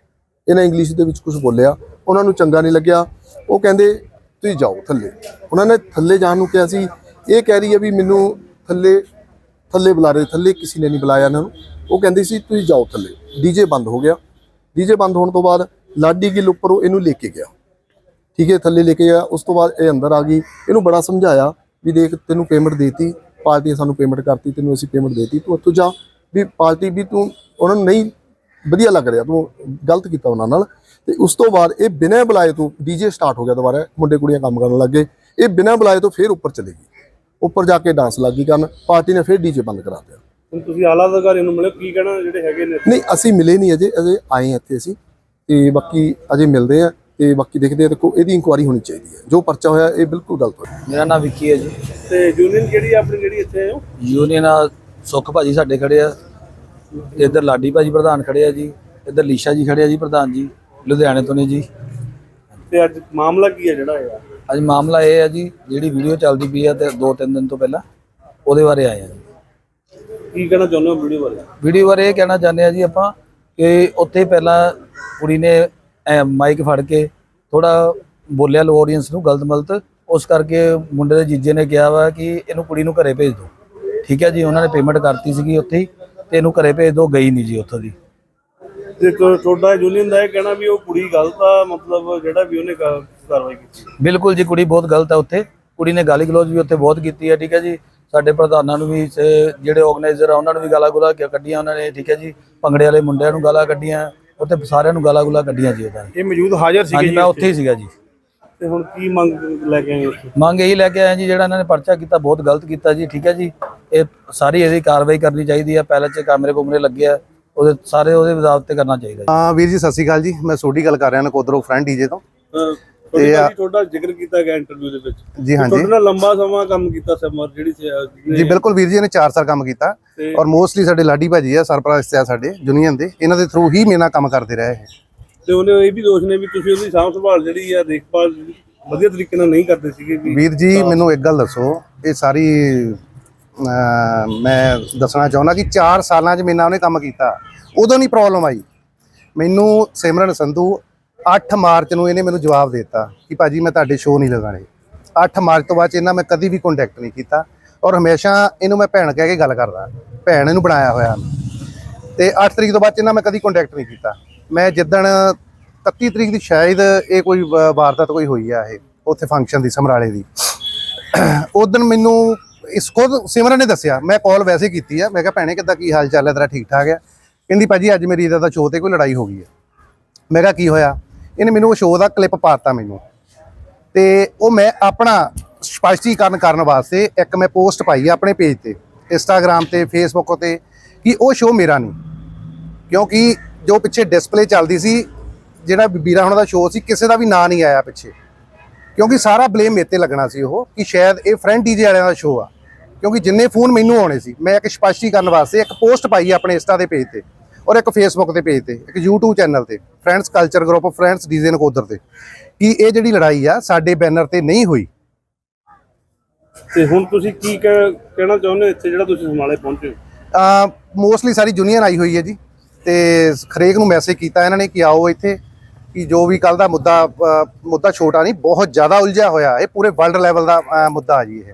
D: ਇਹਨਾਂ ਇੰਗਲਿਸ਼ ਦੇ ਵਿੱਚ ਕੁਝ ਬੋਲਿਆ, ਉਹਨਾਂ ਨੂੰ ਚੰਗਾ ਨਹੀਂ ਲੱਗਿਆ। ਉਹ ਕਹਿੰਦੇ, ਤੁਸੀਂ ਜਾਓ ਥੱਲੇ। ਉਹਨਾਂ ਨੇ ਥੱਲੇ ਜਾਣ ਨੂੰ ਕਿਹਾ ਸੀ, ਇਹ ਕਹਿ ਰਹੀ ਹੈ ਵੀ ਮੈਨੂੰ ਥੱਲੇ ਥੱਲੇ ਬੁਲਾ ਰਹੇ, ਥੱਲੇ ਕਿਸੇ ਨੇ ਨਹੀਂ ਬੁਲਾਇਆ ਇਹਨਾਂ ਨੂੰ। ਉਹ ਕਹਿੰਦੀ ਸੀ, ਤੁਸੀਂ ਜਾਓ ਥੱਲੇ। ਡੀਜੇ ਬੰਦ ਹੋ ਗਿਆ। ਡੀਜੇ ਬੰਦ ਹੋਣ ਤੋਂ ਬਾਅਦ ਲਾਡੀ ਗਿੱਲ ਉੱਪਰ ਉਹ ਇਹਨੂੰ ਲੈ ਕੇ ਗਿਆ। ਠੀਕ ਹੈ, ਥੱਲੇ ਲੈ ਕੇ ਗਿਆ। ਉਸ ਤੋਂ ਬਾਅਦ ਇਹ ਅੰਦਰ ਆ ਗਈ। ਇਹਨੂੰ ਬੜਾ ਸਮਝਾਇਆ ਵੀ ਦੇਖ, ਤੈਨੂੰ ਪੇਮੈਂਟ ਦੇਤੀ ਪਾਰਟੀ ਨੇ ਸਾਨੂੰ ਪੇਮੈਂਟ ਕਰਤੀ, ਤੈਨੂੰ ਅਸੀਂ ਪੇਮੈਂਟ ਦੇਤੀ, ਤੂੰ ਉੱਥੋਂ ਜਾ। ਵੀ ਪਾਰਟੀ ਵੀ ਤੂੰ, ਉਹਨਾਂ ਨੂੰ ਨਹੀਂ ਵਧੀਆ ਲੱਗ ਰਿਹਾ ਤੂੰ ਗਲਤ ਕੀਤਾ ਉਹਨਾਂ ਨਾਲ। ਤੇ ਉਸ ਤੋਂ ਬਾਅਦ ਇਹ ਬਿਨਾਂ ਬੁਲਾਏ ਤੋਂ ਡੀਜੇ ਸਟਾਰਟ ਹੋ ਗਿਆ ਦੁਬਾਰਾ ਮੁੰਡੇ ਕੁੜੀਆਂ ਕੰਮ ਕਰਨ ਲੱਗੇ ਇਹ ਬਿਨਾਂ ਬੁਲਾਏ ਤੋਂ ਫੇਰ ਉੱਪਰ ਚਲੇ ਗਈ ਉੱਪਰ ਜਾ ਕੇ ਡਾਂਸ ਲੱਗੀ ਕਰਨ ਪਾਰਟੀ ਨੇ ਫੇਰ ਡੀਜੇ ਬੰਦ ਕਰਾ ਦਿੱਤਾ।
F: ਹੁਣ ਤੁਸੀਂ ਆਲਾ ਅਧਿਕਾਰੀ ਨੂੰ ਮਿਲੇ ਕੀ ਕਹਿਣਾ ਜਿਹੜੇ ਹੈਗੇ ਨੇ?
D: ਨਹੀਂ ਅਸੀਂ ਮਿਲੇ ਨਹੀਂ ਅਜੇ ਅਜੇ ਆਏ ਹਾਂ ਇੱਥੇ ਅਸੀਂ। ਤੇ ਬਾਕੀ ਅਜੇ ਮਿਲਦੇ ਆ ਤੇ ਬਾਕੀ ਦੇਖਦੇ ਆ ਦੇਖੋ ਇਹਦੀ ਇਨਕੁਆਇਰੀ ਹੋਣੀ ਚਾਹੀਦੀ ਹੈ। ਜੋ ਪਰਚਾ ਹੋਇਆ ਇਹ ਬਿਲਕੁਲ ਗਲਤ ਹੋਇਆ।
A: ਮੇਰਾ ਨਾਮ ਵਿੱਕੀ ਹੈ ਜੀ।
F: ਤੇ ਯੂਨੀਅਨ ਕਿਹੜੀ ਆ ਆਪਣੀ ਜਿਹੜੀ ਇੱਥੇ ਹੋ?
A: ਯੂਨੀਅਨ ਆ ਸੁੱਖ ਭਾਜੀ ਸਾਡੇ ਖੜੇ ਆ। ਤੇ ਇੱਧਰ ਲਾਡੀ ਭਾਜੀ ਪ੍ਰਧਾਨ ਖੜੇ ਆ ਜੀ ਇੱਧਰ ਲੀਸ਼ਾ ਜੀ ਖੜੇ ਆ ਜੀ ਪ੍ਰਧਾਨ ਜੀ ਲੁਧਿਆਣੇ ਤੋਂ ਨੇ ਜੀ।
F: ਤੇ ਅੱਜ ਮਾਮਲਾ ਕੀ ਹੈ ਜਿਹੜਾ ਹੈਗਾ
A: ਅੱਜ ਮਾਮਲਾ ਇਹ ਹੈ ਜੀ ਜਿਹੜੀ ਵੀਡੀਓ ਚੱਲਦੀ ਪਈ ਆ ਤੇ ਦੋ ਤਿੰਨ ਦਿਨ ਤੋਂ ਪਹਿਲਾਂ ਉਹਦੇ ਬਾਰੇ ਆਏ ਆ ਜੀ।
F: ਕੀ ਕਹਿਣਾ ਚਾਹੁੰਦੇ ਹੋ ਵੀਡੀਓ ਬਾਰੇ?
A: ਵੀਡੀਓ ਬਾਰੇ ਇਹ ਕਹਿਣਾ ਚਾਹੁੰਦੇ ਆ ਜੀ ਆਪਾਂ ਕਿ ਉੱਥੇ ਪਹਿਲਾਂ ਕੁੜੀ ਨੇ ਮਾਈਕ ਫੜ ਕੇ ਥੋੜਾ ਬੋਲਿਆ ਲੋ ਆਡੀਅנס ਨੂੰ ਗਲਤ ਮਲਤ ਉਸ ਕਰਕੇ ਮੁੰਡੇ ਦੇ ਜੀਜੇ ਨੇ ਕਿਹਾ ਵਾ ਕਿ ਇਹਨੂੰ ਕੁੜੀ ਨੂੰ ਘਰੇ ਭੇਜ ਦਿਓ। ਠੀਕ ਹੈ ਜੀ ਉਹਨਾਂ ਨੇ ਪੇਮੈਂਟ ਕਰਤੀ ਸੀਗੀ ਉੱਥੇ ਹੀ। ਤੇ ਇਹਨੂੰ ਘਰੇ ਭੇਜ ਦਿਓ ਗਈ ਨਹੀਂ ਜੀ ਉੱਥੋਂ ਦੀ।
F: ਤੇ ਤੁਹਾਡਾ ਯੂਨੀਅਨ ਦਾ ਇਹ ਕਹਿਣਾ ਵੀ ਉਹ ਕੁੜੀ ਗਲਤ ਆ ਮਤਲਬ ਜਿਹੜਾ ਵੀ ਉਹਨੇ ਕਾ- ਕਾਰਵਾਈ ਕੀਤੀ।
A: ਬਿਲਕੁਲ ਜੀ ਕੁੜੀ ਬਹੁਤ ਗਲਤ ਹੈ ਉੱਥੇ। ਕੁੜੀ ਨੇ ਗਾਲੀ ਗਲੋਚ ਵੀ ਉੱਥੇ ਬਹੁਤ ਕੀਤੀ ਹੈ ਠੀਕ ਹੈ ਜੀ। ਸਾਡੇ ਪ੍ਰਧਾਨਾਂ ਨੂੰ ਵੀ ਜਿਹੜੇ ਆਰਗੇਨਾਈਜ਼ਰ ਆ ਉਹਨਾਂ ਨੂੰ ਵੀ ਗਾਲਾਂ ਗੁਲਾ ਕੱਢੀਆਂ ਉਹਨਾਂ ਨੇ ਠੀਕ ਹੈ ਜੀ। ਭੰਗੜੇ ਵਾਲੇ ਮੁੰਡਿਆਂ ਨੂੰ ਗਾਲਾਂ ਕੱਢੀਆਂ ਉੱਥੇ ਸਾਰਿਆਂ ਨੂੰ ਗਾਲਾਂ ਗੁਲਾ ਕੱਢੀਆਂ ਜੀ ਉਹਦਾ
E: ਇਹ ਮੌਜੂਦ ਹਾਜ਼ਰ ਸੀਗੇ
A: ਹਾਂਜੀ
E: ਜੀ
A: ਮੈਂ ਉੱਥੇ ਹੀ ਸੀਗਾ ਜੀ।
F: ਤੇ ਹੁਣ ਕੀ ਮੰਗ ਲੈ ਕੇ ਆਏ ਉੱਥੇ?
A: ਮੰਗ ਇਹੀ ਲੈ ਕੇ ਆਏ ਜੀ ਜਿਹੜਾ ਇਹਨਾਂ ਨੇ ਪਰਚਾ ਕੀਤਾ ਬਹੁਤ ਗਲਤ ਕੀਤਾ ਜੀ ਠੀਕ ਹੈ ਜੀ। ਇਹ ਸਾਰੀ ਇਹਦੀ ਕਾਰਵਾਈ ਕਰਨੀ ਚਾਹੀਦੀ ਹੈ ਪਹਿਲੇ 'ਚ ਕੈਮਰੇ ਕੁਮਰੇ ਲੱਗੇ ਆ ਉਹਦੇ ਸਾਰੇ ਉਹਦੇ ਵਿਦਾਵਤ ਤੇ ਕਰਨਾ ਚਾਹੀਦਾ ਜੀ।
G: ਹਾਂ ਵੀਰ ਜੀ ਸਤਿ ਸ਼੍ਰੀ ਅਕਾਲ ਜੀ। ਮੈਂ ਸੋਢੀ ਗੱਲ ਕਰ ਰਿਹਾ ਨਕੋਦਰੋਂ ਫਰੈਂਡ ਡੀਜੇ ਤੋਂ।
F: ਤੁਹਾਡੀ
G: ਤੇ
F: ਤੁਹਾਡਾ ਜ਼ਿਕਰ ਕੀਤਾ ਗਿਆ ਇੰਟਰਵਿਊ ਦੇ ਵਿੱਚ।
G: ਜੀ ਹਾਂਜੀ।
F: ਤੁਹਾਡੇ ਨਾਲ ਲੰਬਾ ਸਮਾਂ ਕੰਮ ਕੀਤਾ ਸਮਰ ਜਿਹੜੀ
G: ਜੀ ਬਿਲਕੁਲ ਵੀਰ ਜੀ ਨੇ 4 ਸਾਲ ਕੰਮ ਕੀਤਾ ਔਰ ਮੋਸਟਲੀ ਸਾਡੇ ਲਾਡੀ ਭਾਜੀ ਆ ਸਰਪ੍ਰਸਤ ਆ ਸਾਡੇ ਯੂਨੀਅਨ ਦੇ। ਇਹਨਾਂ ਦੇ ਥਰੂ ਹੀ ਮੇਰੇ ਕੰਮ ਕਰਦੇ ਰਹੇ ਇਹ।
F: ਤੇ ਉਹਨੇ ਇਹ ਵੀ ਦੋਸ਼ ਨੇ ਵੀ ਤੁਸੀਂ ਉਹਦੀ ਸਾਂਭ ਸੰਭਾਲ ਜਿਹੜੀ ਆ ਦੇਖਭਾਲ ਵਧੀਆ ਤਰੀਕੇ ਨਾਲ ਨਹੀਂ ਕਰਦੇ ਸੀਗੇ
G: ਵੀਰ ਜੀ ਮੈਨੂੰ ਇੱਕ ਗੱਲ ਦੱਸੋ ਇਹ ਸਾਰੀ ਮੈਂ ਦੱਸਣਾ ਚਾਹੁੰਦਾ ਕਿ 4 ਸਾਲਾਂ 'ਚ ਮੇਰੇ ਨਾਲ ਉਹਨੇ ਕੰਮ ਕੀਤਾ। ਉਦੋਂ ਨਹੀਂ ਪ੍ਰੋਬਲਮ ਆਈ। ਮੈਨੂੰ ਸਿਮਰਨ ਸੰਧੂ 8 ਮਾਰਚ ਨੂੰ ਇਹਨੇ ਮੈਨੂੰ ਜਵਾਬ ਦਿੱਤਾ ਕਿ ਭਾਜੀ ਮੈਂ ਤੁਹਾਡੇ ਸ਼ੋਅ ਨਹੀਂ ਲਗਾਣੇ 8 ਮਾਰਚ ਤੋਂ ਬਾਅਦ 'ਚ ਇਹਨਾਂ ਮੈਂ ਕਦੀ ਵੀ ਕੰਟੈਕਟ ਨਹੀਂ ਕੀਤਾ ਔਰ ਹਮੇਸ਼ਾ ਇਹਨੂੰ ਮੈਂ ਭੈਣ ਕਹਿ ਕੇ ਗੱਲ ਕਰਦਾ। ਭੈਣ ਇਹਨੂੰ ਬਣਾਇਆ ਹੋਇਆ। ਤੇ 8 ਤਰੀਕ ਤੋਂ ਬਾਅਦ 'ਚ ਇਹਨਾਂ ਮੈਂ ਕਦੀ ਕੰਟੈਕਟ ਨਹੀਂ ਕੀਤਾ। ਮੈਂ ਜਿੱਦਣ 31 ਤਰੀਕ ਦੀ ਸ਼ਾਇਦ ਇਹ ਕੋਈ ਵਾ- ਵਾਰਦਾਤ ਕੋਈ ਹੋਈ ਆ ਇਹ, ਉੱਥੇ ਫੰਕਸ਼ਨ ਦੀ ਸਮਰਾਲੇ ਦੀ। ਉਦੋਂ ਮੈਨੂੰ ਇਸ ਖੁਦ ਸਿਮਰਨ ਨੇ ਦੱਸਿਆ, ਮੈਂ ਕਾਲ ਵੈਸੇ ਕੀਤੀ ਆ, ਮੈਂ ਕਿਹਾ ਭੈਣੇ ਕਿੱਦਾਂ, ਕੀ ਹਾਲ ਚਾਲ ਹੈ, ਤੇਰਾ ਠੀਕ ਠਾਕ ਆ ਕਹਿੰਦੀ ਭਾਜੀ, ਅੱਜ ਮੇਰੀ ਇਹਦਾ ਦਾ ਸ਼ੋਅ ਤੇ ਕੋਈ ਲੜਾਈ ਹੋ ਗਈ ਹੈ। ਮੈਂ ਕਿਹਾ ਕੀ ਹੋਇਆ? ਇਹਨੇ ਮੈਨੂੰ ਉਹ ਸ਼ੋਅ ਦਾ ਕਲਿੱਪ ਪਾਤਾ ਮੈਨੂੰ। ਤੇ ਉਹ ਮੈਂ ਆਪਣਾ ਸਪਸ਼ਟੀਕਰਨ ਕਰਨ ਵਾਸਤੇ ਇੱਕ ਮੈਂ ਪੋਸਟ ਪਾਈ ਆ ਆਪਣੇ ਪੇਜ ਤੇ ਇੰਸਟਾਗ੍ਰam ਤੇ ਫੇਸਬੁੱਕ ਤੇ, ਕਿ ਉਹ ਸ਼ੋਅ ਮੇਰਾ ਨਹੀਂ। ਕਿਉਂਕਿ ਜੋ ਪਿੱਛੇ ਡਿਸਪਲੇ ਚੱਲਦੀ ਸੀ, ਜਿਹੜਾ ਵੀਰਾ ਹੁਣ ਦਾ ਸ਼ੋਅ ਸੀ, ਕਿਸੇ ਦਾ ਵੀ ਨਾਂ ਨਹੀਂ ਆਇਆ ਪਿੱਛੇ। ਕਿਉਂਕਿ ਸਾਰਾ ਬਲੇਮ ਮੇਰੇ ਤੇ ਲੱਗਣਾ ਸੀ ਉਹ, ਕਿ ਸ਼ਾਇਦ ਇਹ ਫਰੈਂਡ ਡੀਜੇ ਵਾਲਿਆਂ ਦਾ ਸ਼ੋਅ ਆ। ਕਿਉਂਕਿ ਜਿੰਨੇ ਫੋਨ ਮੈਨੂੰ ਆਉਣੇ ਸੀ ਮੈਂ ਇੱਕ ਸਪਸ਼ਟੀਕਰਨ ਵਾਸਤੇ ਇੱਕ ਪੋਸਟ ਪਾਈ ਆ ਆਪਣੇ ਇੰਸਟਾ ਦੇ ਪੇਜ ਤੇ ਔਰ ਇੱਕ ਫੇਸਬੁੱਕ ਦੇ ਪੇਜ ਤੇ ਇੱਕ YouTube ਚੈਨਲ ਤੇ friends culture group friends DJ Nakodar ਤੇ ਕਿ ਇਹ ਜਿਹੜੀ ਲੜਾਈ ਆ ਸਾਡੇ ਬੈਨਰ ਤੇ ਨਹੀਂ ਹੋਈ।
F: ਤੇ ਹੁਣ ਤੁਸੀਂ ਕੀ ਕਹਿ- ਕਹਿਣਾ ਚਾਹੁੰਦੇ ਹੋ ਇੱਥੇ ਜਿਹੜਾ ਤੁਸੀਂ ਸਮਾਲੇ ਪਹੁੰਚੇ ਹੋ?
G: ਮੋਸਟਲੀ ਸਾਰੀ ਯੂਨੀਅਨ ਆਈ ਹੋਈ ਹੈ ਜੀ। ਤੇ ਖਰੇਕ ਨੂੰ ਮੈਸੇਜ ਕੀਤਾ ਇਹਨਾਂ ਨੇ ਕਿ ਆਓ ਇੱਥੇ ਕਿ ਜੋ ਵੀ ਕੱਲ ਦਾ ਮੁੱਦਾ ਮੁੱਦਾ ਛੋਟਾ ਨਹੀਂ ਬਹੁਤ ਜ਼ਿਆਦਾ ਉਲਝਿਆ ਹੋਇਆ ਇਹ ਪੂਰੇ ਵਰਲਡ ਲੈਵਲ ਦਾ ਮੁੱਦਾ ਆ ਜੀ ਇਹ।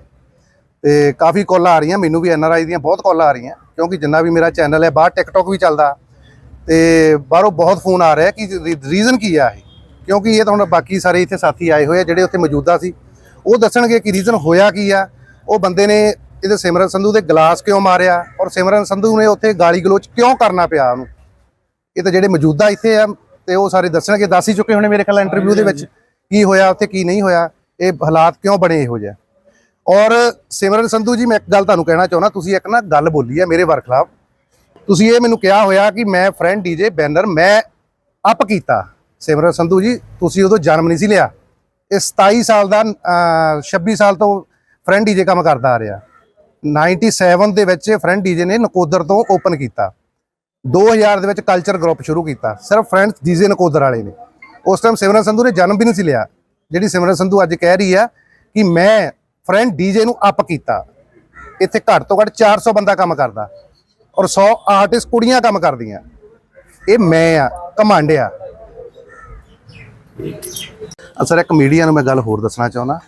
G: ਤੇ ਕਾਫੀ ਕਾਲਾਂ ਆ ਰਹੀਆਂ ਮੈਨੂੰ ਵੀ ਐਨਆਰਆਈ ਦੀਆਂ ਬਹੁਤ ਕਾਲਾਂ ਆ ਰਹੀਆਂ ਕਿਉਂਕਿ ਜਿੰਨਾ ਵੀ ਮੇਰਾ ਚੈਨਲ ਹੈ ਬਾਹਰ ਟਿਕਟੌਕ ਵੀ ਚੱਲਦਾ। ਤੇ ਬਾਹਰੋਂ ਬਹੁਤ ਫੋਨ ਆ ਰਿਹਾ ਕਿ ਰੀਜ਼ਨ ਕੀ ਆ ਇਹ? ਕਿਉਂਕਿ ਇਹ ਤਾਂ ਹੁਣ ਬਾਕੀ ਸਾਰੇ ਇੱਥੇ ਸਾਥੀ ਆਏ ਹੋਏ ਆ ਜਿਹੜੇ ਉੱਥੇ ਮੌਜੂਦਾ ਸੀ। ਉਹ ਦੱਸਣਗੇ ਕਿ ਰੀਜ਼ਨ ਹੋਇਆ ਕੀ ਆ। ਉਹ ਬੰਦੇ ਨੇ ਇਹਦੇ ਸਿਮਰਨ ਸੰਧੂ ਦੇ ਗਲਾਸ ਕਿਉਂ ਮਾਰਿਆ? ਔਰ ਸਿਮਰਨ ਸੰਧੂ ਨੇ ਉੱਥੇ ਗਾਲੀ ਗਲੋਚ ਕਿਉਂ ਕਰਨਾ ਪਿਆ ਉਹਨੂੰ? ਇਹ ਤਾਂ ਜਿਹੜੇ ਮੌਜੂਦਾ ਇੱਥੇ ਆ ਤੇ ਉਹ ਸਾਰੇ ਦੱਸਣਗੇ ਦੱਸ ਹੀ ਚੁੱਕੇ ਹੋਣੇ ਮੇਰੇ ਖਿਆਲ ਇੰਟਰਵਿਊ ਦੇ ਵਿੱਚ ਕੀ ਹੋਇਆ ਉੱਥੇ ਕੀ ਨਹੀਂ ਹੋਇਆ ਇਹ ਹਾਲਾਤ ਕਿਉਂ ਬਣੇ ਇਹੋ ਜਿਹਾ? ਔਰ ਸਿਮਰਨ ਸੰਧੂ ਜੀ ਮੈਂ ਇੱਕ ਗੱਲ ਤੁਹਾਨੂੰ ਕਹਿਣਾ ਚਾਹੁੰਦਾ ਤੁਸੀਂ ਇੱਕ ਨਾ ਗੱਲ ਬੋਲੀ ਹੈ ਮੇਰੇ ਵਰਖਲਾਫ। ਤੁਸੀਂ ਇਹ ਮੈਨੂੰ ਕਿਹਾ ਹੋਇਆ ਕਿ ਮੈਂ ਫਰੈਂਡ ਡੀਜੇ ਬੈਨਰ ਮੈਂ ਅਪ ਕੀਤਾ। ਸਿਮਰਨ ਸੰਧੂ ਜੀ ਤੁਸੀਂ ਉਦੋਂ ਜਨਮ ਨਹੀਂ ਸੀ ਲਿਆ। ਇਹ 27 ਸਾਲ ਦਾ ਅਹ, 26 ਸਾਲ ਤੋਂ ਫਰੈਂਡ ਡੀਜੇ ਕੰਮ ਕਰਦਾ ਆ ਰਿਹਾ। 97 ਦੇ ਵਿੱਚ ਫਰੈਂਡ ਡੀਜੇ ਨੇ ਨਕੋਦਰ ਤੋਂ ਓਪਨ ਕੀਤਾ। 2000 ਦੇ ਵਿੱਚ ਕਲਚਰ ਗਰੁੱਪ ਸ਼ੁਰੂ ਕੀਤਾ। ਸਿਰਫ ਫਰੈਂਡਸ ਡੀਜੇ ਨਕੋਦਰ ਵਾਲੇ ਨੇ। ਉਸ ਟਾਈਮ ਸਿਮਰਨ ਸੰਧੂ ਨੇ ਜਨਮ ਵੀ ਨਹੀਂ ਸੀ ਲਿਆ। ਜਿਹੜੀ ਸਿਮਰਨ ਸੰਧੂ ਅੱਜ ਕਹਿ ਰਹੀ ਆ ਕਿ ਮੈਂ ਫਰੈਂਡ ਡੀਜੇ ਨੂੰ ਅਪ ਕੀਤਾ। ਇੱਥੇ ਘੱਟ ਤੋਂ ਘੱਟ 400 ਬੰਦਾ ਕੰਮ ਕਰਦਾ। ਔਰ 100 ਆਰਟਿਸਟ ਕੁੜੀਆਂ ਕੰਮ ਕਰਦੀਆਂ। ਇਹ ਮੈਂ ਆ ਕਮਾਂਡ ਆ। ਅਸਰ ਇੱਕ ਮੀਡੀਆ ਨੂੰ ਮੈਂ ਗੱਲ ਹੋਰ ਦੱਸਣਾ ਚਾਹੁੰਦਾ।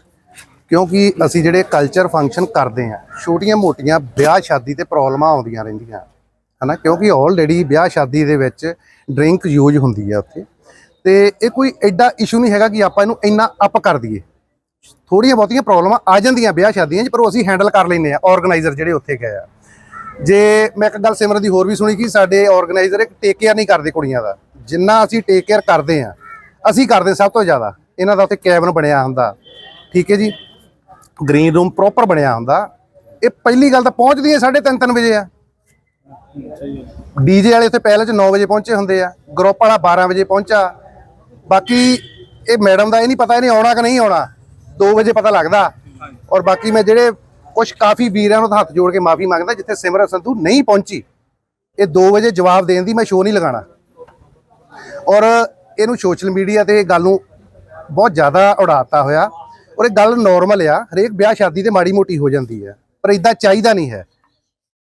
G: ਕਿਉਂਕਿ ਅਸੀਂ ਜਿਹੜੇ ਕਲਚਰ ਫੰਕਸ਼ਨ ਕਰਦੇ ਆ, ਛੋਟੀਆਂ ਮੋਟੀਆਂ ਵਿਆਹ ਸ਼ਾਦੀ ਤੇ ਪ੍ਰੋਬਲਮਾਂ ਆਉਂਦੀਆਂ ਰਹਿੰਦੀਆਂ। ਹਨਾ? ਕਿਉਂਕਿ ਆਲਰੇਡੀ ਵਿਆਹ ਸ਼ਾਦੀ ਦੇ ਵਿੱਚ ਡਰਿੰਕ ਯੂਜ਼ ਹੁੰਦੀ ਆ ਉੱਥੇ। ਤੇ ਇਹ ਕੋਈ ਐਡਾ ਇਸ਼ੂ ਨਹੀਂ ਹੈਗਾ ਕਿ ਆਪਾਂ ਇਹਨੂੰ ਇੰਨਾ ਅਪ ਕਰ ਦਈਏ। ਥੋੜੀਆਂ ਬਹੁਤੀਆਂ ਪ੍ਰੋਬਲਮਾਂ ਆ ਜਾਂਦੀਆਂ ਵਿਆਹ ਸ਼ਾਦੀਆਂ 'ਚ, ਪਰ ਉਹ ਅਸੀਂ ਹੈਂਡਲ ਕਰ ਲੈਂਦੇ ਆ ਆਰਗੇਨਾਈਜ਼ਰ ਜਿਹੜੇ ਉੱਥੇ ਗਏ ਆ। ਜੇ ਮੈਂ ਇੱਕ ਗੱਲ ਸਿਮਰਨ ਦੀ ਹੋਰ ਵੀ ਸੁਣੀ ਕਿ ਸਾਡੇ ਆਰਗੇਨਾਈਜ਼ਰ ਇੱਕ ਟੇਕ ਕੇਅਰ ਨਹੀਂ ਕਰਦੇ ਕੁੜੀਆਂ ਦਾ। ਜਿੰਨਾ ਅਸੀਂ ਟੇਕ ਕੇਅਰ ਕਰਦੇ ਆ ਅਸੀਂ ਕਰਦੇ ਸਭ ਤੋਂ ਜ਼ਿਆਦਾ। ਇਹਨਾਂ ਦਾ ਉੱਥੇ ਕੈਬਨ ਬਣਿਆ ਹੁੰਦਾ। ਠੀਕ ਹੈ ਜੀ? ਗ੍ਰੀਨ ਰੂਮ ਪ੍ਰੋਪਰ ਬਣਿਆ ਹੁੰਦਾ। ਇਹ ਪਹਿਲੀ ਗੱਲ ਤਾਂ ਪਹੁੰਚਦੀ ਪਹੁੰਚਦੀਆਂ 3:30 ਵਜੇ ਆ। ਡੀਜੇ ਵਾਲੇ ਉੱਥੇ ਪਹਿਲੇ ਚ 9 ਵਜੇ ਪਹੁੰਚੇ ਹੁੰਦੇ ਆ। ਗਰੁੱਪ ਵਾਲਾ 12 ਵਜੇ ਪਹੁੰਚਾ। ਬਾਕੀ ਇਹ ਮੈਡਮ ਦਾ ਇਹ ਨਹੀਂ ਪਤਾ ਇਹਨੇ ਆਉਣਾ ਕਿ ਨਹੀਂ ਆਉਣਾ। 2 ਵਜੇ ਪਤਾ ਲੱਗਦਾ। ਔਰ ਬਾਕੀ ਮੈਂ ਜਿਹੜੇ ਕੁਝ ਕਾਫੀ ਵੀਰਾਂ ਨੂੰ ਹੱਥ ਜੋੜ ਕੇ ਮਾਫੀ ਮੰਗਦਾ ਜਿੱਥੇ ਸਿਮਰਨ ਸੰਧੂ ਨਹੀਂ ਪਹੁੰਚੀ ਇਹ 2 ਵਜੇ ਜਵਾਬ ਦੇਣ ਦੀ ਮੈਂ ਸ਼ੋਅ ਨਹੀਂ ਲਗਾਣਾ ਔਰ ਇਹਨੂੰ ਸੋਸ਼ਲ ਮੀਡੀਆ ਤੇ ਇਹ ਗੱਲ ਨੂੰ ਬਹੁਤ ਜ਼ਿਆਦਾ ਉਡਾਤਾ ਹੋਇਆ। ਔਰ ਇਹ ਗੱਲ ਨਾਰਮਲ ਆ ਹਰੇਕ ਵਿਆਹ ਸ਼ਾਦੀ ਤੇ ਮਾੜੀ ਮੋਟੀ ਹੋ ਜਾਂਦੀ ਹੈ ਪਰ ਇਦਾਂ ਚਾਹੀਦਾ ਨਹੀਂ ਹੈ।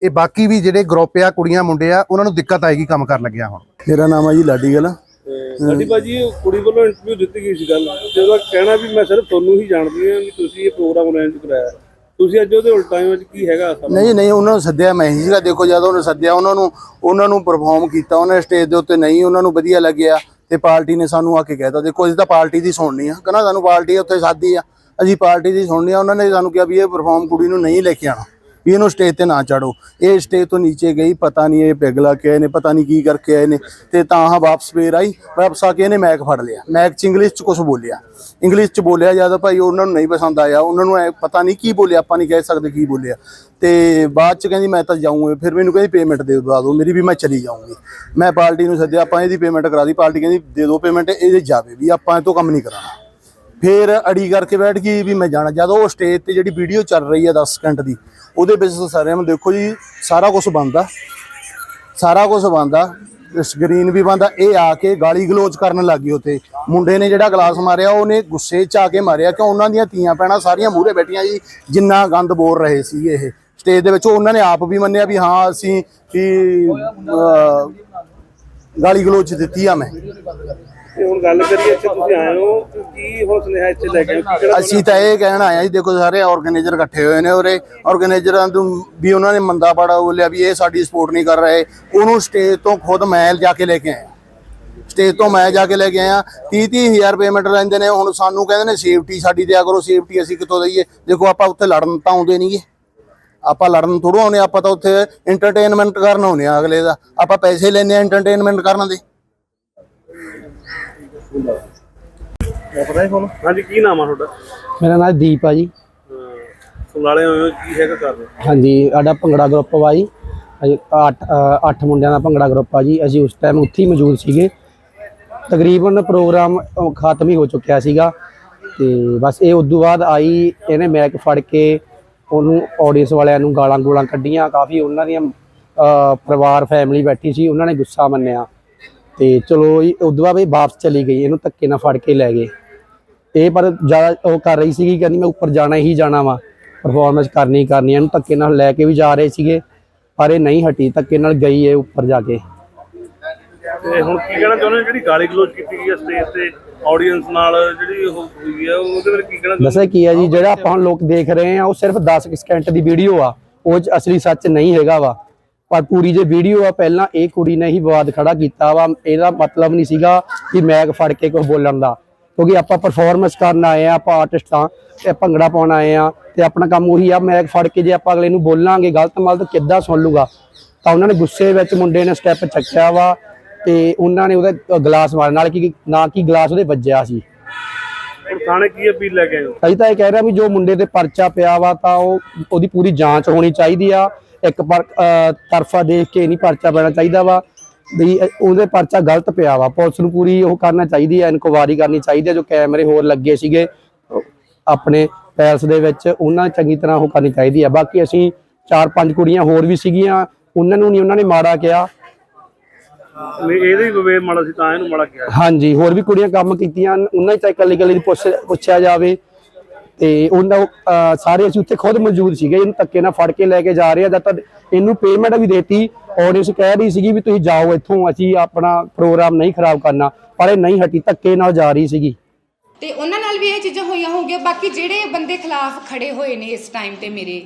G: ਇਹ ਬਾਕੀ ਵੀ ਜਿਹੜੇ ਗਰੁੱਪ ਆ ਕੁੜੀਆਂ ਮੁੰਡੇ ਆ ਉਹਨਾਂ ਨੂੰ ਦਿੱਕਤ ਆਏਗੀ ਕੰਮ ਕਰਨ ਲੱਗਿਆ ਹੁਣ।
E: ਮੇਰਾ ਨਾਮ ਆ ਜੀ ਲਾਡੀ ਗਲਾ।
F: ਤੇ ਸਾਡੀ ਉਹ ਕੁੜੀ ਵੱਲੋਂ ਇੰਟਰਵਿਊ ਦਿੱਤੀ ਗਈ ਸੀ ਗੱਲ। ਤੇ ਉਹਦਾ ਕਹਿਣਾ ਵੀ ਮੈਂ ਸਿਰਫ ਤੁਹਾਨੂੰ ਹੀ ਜਾਣਦੀ ਹਾਂ ਵੀ ਤੁਸੀਂ ਇਹ ਪ੍ਰੋਗਰਾਮ ਅਰੇਂਜ ਕਰਾਇਆ। ਤੁਸੀਂ ਅੱਜ ਉਹਦੇ ਉਲਟਾਂ ਵਿੱਚ ਕੀ ਹੈਗਾ
H: ਨਹੀਂ ਨਹੀਂ ਉਹਨਾਂ ਨੂੰ ਸੱਦਿਆ ਮੈਂ ਹੀ ਸੀਗਾ। ਦੇਖੋ ਜਦੋਂ ਉਹਨੇ ਸੱਦਿਆ ਉਹਨਾਂ ਨੂੰ ਉਹਨਾਂ ਨੂੰ ਪਰਫਾਰਮ ਕੀਤਾ। ਉਹਨੇ ਸਟੇਜ ਦੇ ਉੱਤੇ ਨਹੀਂ ਉਹਨਾਂ ਨੂੰ ਵਧੀਆ ਲੱਗਿਆ ਤੇ ਪਾਰਟੀ ਨੇ ਸਾਨੂੰ ਆ ਕੇ ਕਹਿਤਾ ਦੇਖੋ ਅਸੀਂ ਤਾਂ ਪਾਰਟੀ ਦੀ ਸੁਣਨੀ ਆ। ਕਹਿੰਦਾ ਸਾਨੂੰ ਪਾਰਟੀ ਉੱਥੇ ਸਾਦੀ ਆ। ਅਸੀਂ ਪਾਰਟੀ ਦੀ ਸੁਣਨੀ ਆ। ਉਹਨਾਂ ਨੇ ਸਾਨੂੰ ਕਿਹਾ ਵੀ ਇਹ ਪਰਫਾਰਮ ਕੁੜੀ ਨੂੰ ਨਹੀਂ ਲੈ ਕੇ ਆਣਾ ਵੀ ਇਹਨੂੰ ਸਟੇਜ ਤੇ ਨਾ ਚੜੋ। ਇਹ ਸਟੇਜ ਤੋਂ ਨੀਚੇ ਗਈ, ਪਤਾ ਨਹੀਂ ਇਹ ਪਿਗਲਾ ਕੇ ਆਏ ਨੇ, ਪਤਾ ਨਹੀਂ ਕੀ ਕਰਕੇ ਆਏ ਨੇ। ਤੇ ਤਾਂ ਹਾਂ ਵਾਪਸ ਫੇਰ ਆਈ, ਵਾਪਸ ਆ ਕੇ ਇਹਨੇ ਮੈਕ ਫੜ ਲਿਆ। ਮੈਕ ਚ ਇੰਗਲਿਸ਼ ਚ ਕੁਝ ਬੋਲਿਆ। ਇੰਗਲਿਸ਼ ਚ ਬੋਲਿਆ ਜਦ ਭਾਈ ਉਹਨਾਂ ਨੂੰ ਨਹੀਂ ਪਸੰਦ ਆਇਆ, ਉਹਨਾਂ ਨੂੰ ਐਂ ਪਤਾ ਨਹੀਂ ਕੀ ਬੋਲਿਆ, ਆਪਾਂ ਨਹੀਂ ਕਹਿ ਸਕਦੇ ਕੀ ਬੋਲਿਆ। ਤੇ ਬਾਅਦ ਚ ਕਹਿੰਦੀ ਮੈਂ ਤਾਂ ਜਾਊਂਗਾ, ਫਿਰ ਮੈਨੂੰ ਕਹਿੰਦੀ ਪੇਮੈਂਟ ਦੇ ਦਵਾ ਦਿਓ, ਮੇਰੀ ਵੀ ਮੈਂ ਚਲੀ ਜਾਊਂਗੀ। ਮੈਂ ਪਾਰਟੀ ਨੂੰ ਸੱਦਿਆ, ਆਪਾਂ ਇਹਦੀ ਪੇਮੈਂਟ ਕਰਾ ਦੀ ਪਾਰਟੀ ਕਹਿੰਦੀ ਦੇ ਦਿਓ ਪੇਮੈਂਟ ਇਹਦੇ ਜਾਵੇ ਵੀ ਆਪਾਂ ਇਹ ਤੋਂ ਕੰਮ ਨਹੀਂ ਕਰਾਉਣਾ। ਫਿਰ ਅੜੀ ਕਰਕੇ ਬੈਠ ਗਈ ਵੀ ਮੈਂ ਜਾਣਾ। ਜਦੋਂ ਉਹ ਸਟੇਜ ਤੇ ਜਿਹੜੀ ਵੀਡੀਓ ਚੱਲ ਰਹੀ ਹੈ 10 ਸਕਿੰਟ ਦੀ, ਉਹਦੇ ਵਿੱਚ ਸਾਰਿਆਂ ਨੂੰ ਦੇਖੋ ਜੀ, ਸਾਰਾ ਕੁਝ ਬੰਦਾ ਸਾਰਾ ਕੁਝ ਬੰਦਾ ਸਕਰੀਨ ਵੀ ਬੰਦਾ ਇਹ ਆ ਕੇ ਗਾਲੀ ਗਲੋਚ ਕਰਨ ਲੱਗੀ ਉੱਥੇ। ਮੁੰਡੇ ਨੇ ਜਿਹੜਾ ਗਲਾਸ ਮਾਰਿਆ, ਉਹਨੇ ਗੁੱਸੇ 'ਚ ਆ ਕੇ ਮਾਰਿਆ। ਕਿ ਉਹਨਾਂ ਦੀਆਂ ਧੀਆਂ ਪੈਣਾ ਸਾਰੀਆਂ ਮੂਹਰੇ ਬੈਠੀਆਂ ਜੀ, ਜਿੰਨਾ ਗੰਦ ਬੋਲ ਰਹੇ ਸੀ ਇਹ। ਸਟੇਜ ਦੇ ਵਿੱਚ ਉਹਨਾਂ ਨੇ ਆਪ ਵੀ ਮੰਨਿਆ ਵੀ ਹਾਂ, ਅਸੀਂ ਵੀ ਗਾਲੀ ਗਲੋਚ ਦਿੱਤੀ ਆ ਮੈਂ।
F: ਹੁਣ ਗੱਲ ਕਰੀਏ ਇੱਥੇ ਤੁਸੀਂ ਆਏ ਹੋ ਤੇ ਕੀ ਹੁਣ ਇੱਥੇ ਲੈ ਕੇ? ਆਏ? ਕੀ
H: ਅਸੀਂ ਤਾਂ ਇਹ ਕਹਿਣ ਆਇਆ ਜੀ, ਦੇਖੋ ਸਾਰੇ ਆਰਗੇਨਾਈਜ਼ਰ ਇਕੱਠੇ ਹੋਏ ਨੇ ਉਰੇ। ਆਰਗੇਨਾਈਜ਼ਰਾਂ ਨੂੰ ਵੀ ਉਹਨਾਂ ਨੇ ਮੰਦਾ ਬੜਾ ਬੋਲਿਆ ਵੀ ਇਹ ਸਾਡੀ ਸਪੋਰਟ ਨਹੀਂ ਕਰ ਰਹੇ। ਉਹਨੂੰ ਸਟੇਜ ਤੋਂ ਖੁਦ ਮੈਂ ਜਾ ਕੇ ਲੈ ਕੇ ਆਇਆ। ਸਟੇਜ ਤੋਂ ਮੈਂ ਜਾ ਕੇ ਲੈ ਕੇ ਆਇਆ। 30 30000 ਪੇਮੈਂਟ ਲੈਂਦੇ ਨੇ। ਹੁਣ ਸਾਨੂੰ ਕਹਿੰਦੇ ਨੇ ਸੇਫਟੀ ਸਾਡੀ ਦਿਆ ਕਰੋ ਸੇਫਟੀ ਅਸੀਂ ਕਿੱਥੋਂ ਦਈਏ? ਦੇਖੋ ਆਪਾਂ ਉੱਥੇ ਲੜਨ ਤਾਂ ਆਉਂਦੇ ਨਹੀਂਗੇ ਆਪਾਂ ਲੜਨ ਥੋੜ੍ਹਾ ਆਉਂਦੇ ਹਾਂ ਆਪਾਂ ਤਾਂ ਉੱਥੇ ਐਂਟਰਟੇਨਮੈਂਟ ਕਰਨ ਆਉਂਦੇ ਆ ਅਗਲੇ ਦਾ। ਆਪਾਂ ਪੈਸੇ ਲੈਂਦੇ ਆ ਐਂਟਰਟੇਨਮੈਂਟ ਕਰਨ ਦੇ।
F: ਪਤਾ ਹੈ ਤੁਹਾਨੂੰ? ਹਾਂਜੀ ਕੀ ਨਾਮ ਆ ਤੁਹਾਡਾ?
I: ਮੇਰਾ ਨਾਮ ਦੀਪ ਆ ਜੀ।
F: ਸੁਲਾਲੇ ਹੋਏ ਹੋ ਕੀ ਹੈਗਾ ਕਰ ਰਹੇ
I: ਹਾਂਜੀ ਸਾਡਾ ਭੰਗੜਾ ਗਰੁੱਪ ਵਾ ਜੀ। ਅਸੀਂ ਅੱਠ ਅ, ਅੱਠ ਮੁੰਡਿਆਂ ਦਾ ਭੰਗੜਾ ਗਰੁੱਪ ਆ ਜੀ। ਅਸੀਂ ਉਸ ਟਾਈਮ ਉੱਥੇ ਹੀ ਮੌਜੂਦ ਸੀਗੇ। ਤਕਰੀਬਨ ਪ੍ਰੋਗਰਾਮ ਅ, ਖਤਮ ਹੀ ਹੋ ਚੁੱਕਿਆ ਸੀਗਾ। ਤੇ ਬਸ ਇਹ ਉਦੋਂ ਬਾਅਦ ਆਈ ਇਹਨੇ ਮੈਕ ਫੜ ਕੇ ਉਹਨੂੰ ਆਡੀਅנס ਵਾਲਿਆਂ ਨੂੰ ਗਾਲਾਂ ਗੋਲਾਂ ਕੱਢੀਆਂ। ਕਾਫੀ ਉਹਨਾਂ ਦੀਆਂ ਅ, ਪਰਿਵਾਰ ਫੈਮਿਲੀ ਬੈਠੀ ਸੀ। ਉਹਨਾਂ ਨੇ ਗੁੱਸਾ ਮੰਨਿਆ। ਤੇ ਚਲੋ ਜੀ ਉਦੋਂ ਬਾਅਦ ਇਹ ਵਾਪਸ ਚਲੀ ਗਈ। ਇਹਨੂੰ ਧੱਕੇ ਨਾਲ ਫੜ ਕੇ ਲੈ ਗਏ। ਇਹ ਪਰ ਜ਼ਿਆਦਾ ਉਹ ਕਰ ਰਹੀ ਸੀਗੀ ਕਹਿੰਦੀ ਮੈਂ ਉੱਪਰ ਜਾਣਾ ਹੀ ਜਾਣਾ ਵਾ ਪਰਫਾਰਮੈਂਸ ਕਰਨੀ ਕਰਨੀ। ਇਹਨੂੰ ਧੱਕੇ ਨਾਲ ਲੈ ਕੇ ਵੀ ਜਾ ਰਹੇ ਸੀਗੇ ਪਰ ਇਹ ਨਹੀਂ ਹਟੀ ਧੱਕੇ ਨਾਲ ਗਈ ਹੈ ਉੱਪਰ ਜਾ ਕੇ।
F: ਤੇ ਹੁਣ ਕੀ ਕਹਿਣਾ ਚਾਹੁੰਦੇ ਹੋ? ਜਿਹੜੀ ਗਾਲੀ ਗਲੋਚ ਕੀਤੀ ਗਈ ਹੈ ਸਟੇਜ ਤੇ ਆਡੀਅנס ਨਾਲ ਜਿਹੜੀ ਉਹ ਹੋਈ ਹੈ ਉਹਦੇ ਬਾਰੇ ਕੀ ਕਹਿਣਾ
I: ਦੱਸਿਆ ਕੀ ਹੈ ਜੀ ਜਿਹੜਾ ਆਪਾਂ ਲੋਕ ਦੇਖ ਰਹੇ ਆ ਉਹ ਸਿਰਫ 10 ਕੁ ਸਕਿੰਟ ਦੀ ਵੀਡੀਓ ਆ ਉਹ 'ਚ ਅਸਲੀ ਸੱਚ ਨਹੀਂ ਹੈਗਾ ਵਾ। ਪਰ ਪੂਰੀ ਜੇ ਵੀਡੀਓ ਆ ਪਹਿਲਾਂ ਇਹ ਕੁੜੀ ਨੇ ਹੀ ਵਿਵਾਦ ਖੜਾ ਕੀਤਾ ਵਾ ਇਹਦਾ ਮਤਲਬ ਨਹੀਂ ਸੀਗਾ ਕਿ ਮੈਗ ਫੜ ਕੇ ਕੁਝ ਬੋਲਣ ਦਾ। ਕਿਉਂਕਿ ਆਪਾਂ ਪਰਫਾਰਮੈਂਸ ਕਰਨ ਆਏ ਆ ਆਪਾਂ ਆਰਟਿਸਟ ਆ ਤੇ ਭੰਗੜਾ ਪਾਉਣ ਆਏ ਆ ਤੇ ਆਪਣਾ ਕੰਮ ਉਹੀ ਆ ਮੈਗ ਫੜ ਕੇ ਜੇ ਆਪਾਂ ਅਗਲੇ ਨੂੰ ਬੋਲਾਂਗੇ ਗਲਤ ਮਲਤ ਕਿੱਦਾਂ ਸੁਣ ਲੂਗਾ? ਤਾਂ ਉਹਨਾਂ ਨੇ ਗੁੱਸੇ ਵਿੱਚ ਮੁੰਡੇ ਨੇ ਸਟੈਪ ਚੱਕਿਆ ਵਾ ਤੇ ਉਹਨਾਂ ਨੇ ਉਹਦਾ ਗਲਾਸ ਮਾਰਿਆ ਨਾਲ ਕਿ ਨਾ ਕਿ ਗਲਾਸ ਉਹਦੇ ਵੱਜਿਆ ਸੀ।
F: ਹੁਣ ਥਾਣੇ ਕੀ ਅਪੀਲ ਲੈ ਕੇ ਆਏ ਹੋ?
I: ਅਸੀਂ ਤਾਂ ਇਹ ਕਹਿ ਰਹੇ ਵੀ ਜੋ ਮੁੰਡੇ ਤੇ ਪਰਚਾ ਪਿਆ ਵਾ ਤਾਂ ਉਹ ਉਹਦੀ ਪੂਰੀ ਜਾਂਚ ਹੋਣੀ ਚਾਹੀਦੀ ਆ। ਇੱਕ ਪਰ ਤਰਫਾ ਦੇਖ ਕੇ ਨਹੀਂ ਪਰਚਾ ਪੈਣਾ ਚਾਹੀਦਾ ਵਾ। ਵੀ ਉਹਦੇ ਪਰਚਾ ਗਲਤ ਪਿਆ ਵਾ। ਪੁਲਿਸ ਨੂੰ ਪੂਰੀ ਉਹ ਕਰਨਾ ਚਾਹੀਦੀ ਹੈ ਇਨਕੁਆਰੀ ਕਰਨੀ ਚਾਹੀਦੀ ਹੈ ਜੋ ਕੈਮਰੇ ਹੋਰ ਲੱਗੇ ਸੀਗੇ ਆਪਣੇ ਪੈਲਸ ਦੇ ਵਿੱਚ ਉਹਨਾਂ ਚੰਗੀ ਤਰ੍ਹਾਂ ਉਹ ਕਰਨੀ ਚਾਹੀਦੀ ਹੈ। ਬਾਕੀ ਅਸੀਂ ਚਾਰ ਪੰਜ ਕੁੜੀਆਂ ਹੋਰ ਵੀ ਸੀਗੀਆਂ ਉਹਨਾਂ ਨੂੰ ਨਹੀਂ ਉਹਨਾਂ ਨੇ ਮਾੜਾ ਕਿਹਾ।
F: ਨਹੀਂ ਇਹਦੇ ਹੀ ਵਿਵੇਕ ਮਾੜਾ ਸੀ ਤਾਂ ਇਹਨੂੰ ਮਾੜਾ ਕਿਹਾ।
I: ਹਾਂਜੀ ਹੋਰ ਵੀ ਕੁੜੀਆਂ ਕੰਮ ਕੀਤੀਆਂ ਉਹਨਾਂ ਹੀ ਚਾਹੇ ਦੀ ਪੁੱਛ ਪੁੱਛਿਆ ਜਾਵੇ। ਤੇ ਉਹਨਾਂ ਸਾਰੇ ਅਸੀਂ ਉੱਥੇ ਖੁਦ ਮੌਜੂਦ ਸੀਗੇ, ਇਹਨੂੰ ਧੱਕੇ ਨਾਲ ਫੜ ਕੇ ਲੈ ਕੇ ਜਾ ਰਹੇ ਆ ਜਦ ਤੱਕ ਇਹਨੂੰ ਪੇਮੈਂਟ ਵੀ ਦੇਤੀ ਆਡੀਅנס ਕਹਿ ਰਹੀ ਸੀਗੀ ਵੀ ਤੁਸੀਂ ਜਾਓ ਇੱਥੋਂ, ਅਸੀਂ ਆਪਣਾ ਪ੍ਰੋਗਰਾਮ ਨਹੀਂ ਖਰਾਬ ਕਰਨਾ, ਪਰ ਇਹ ਨਹੀਂ ਹਟੀ, ਧੱਕੇ ਨਾਲ ਜਾ ਰਹੀ ਸੀਗੀ।
B: ਤੇ ਉਹਨਾਂ ਨਾਲ ਵੀ ਇਹ ਚੀਜ਼ਾਂ ਹੋਈਆਂ ਹੋਗੀਆਂ ਬਾਕੀ ਜਿਹੜੇ ਬੰਦੇ ਖਿਲਾਫ ਖੜੇ ਹੋਏ ਨੇ ਇਸ ਟਾਈਮ ਤੇ ਮੇਰੇ,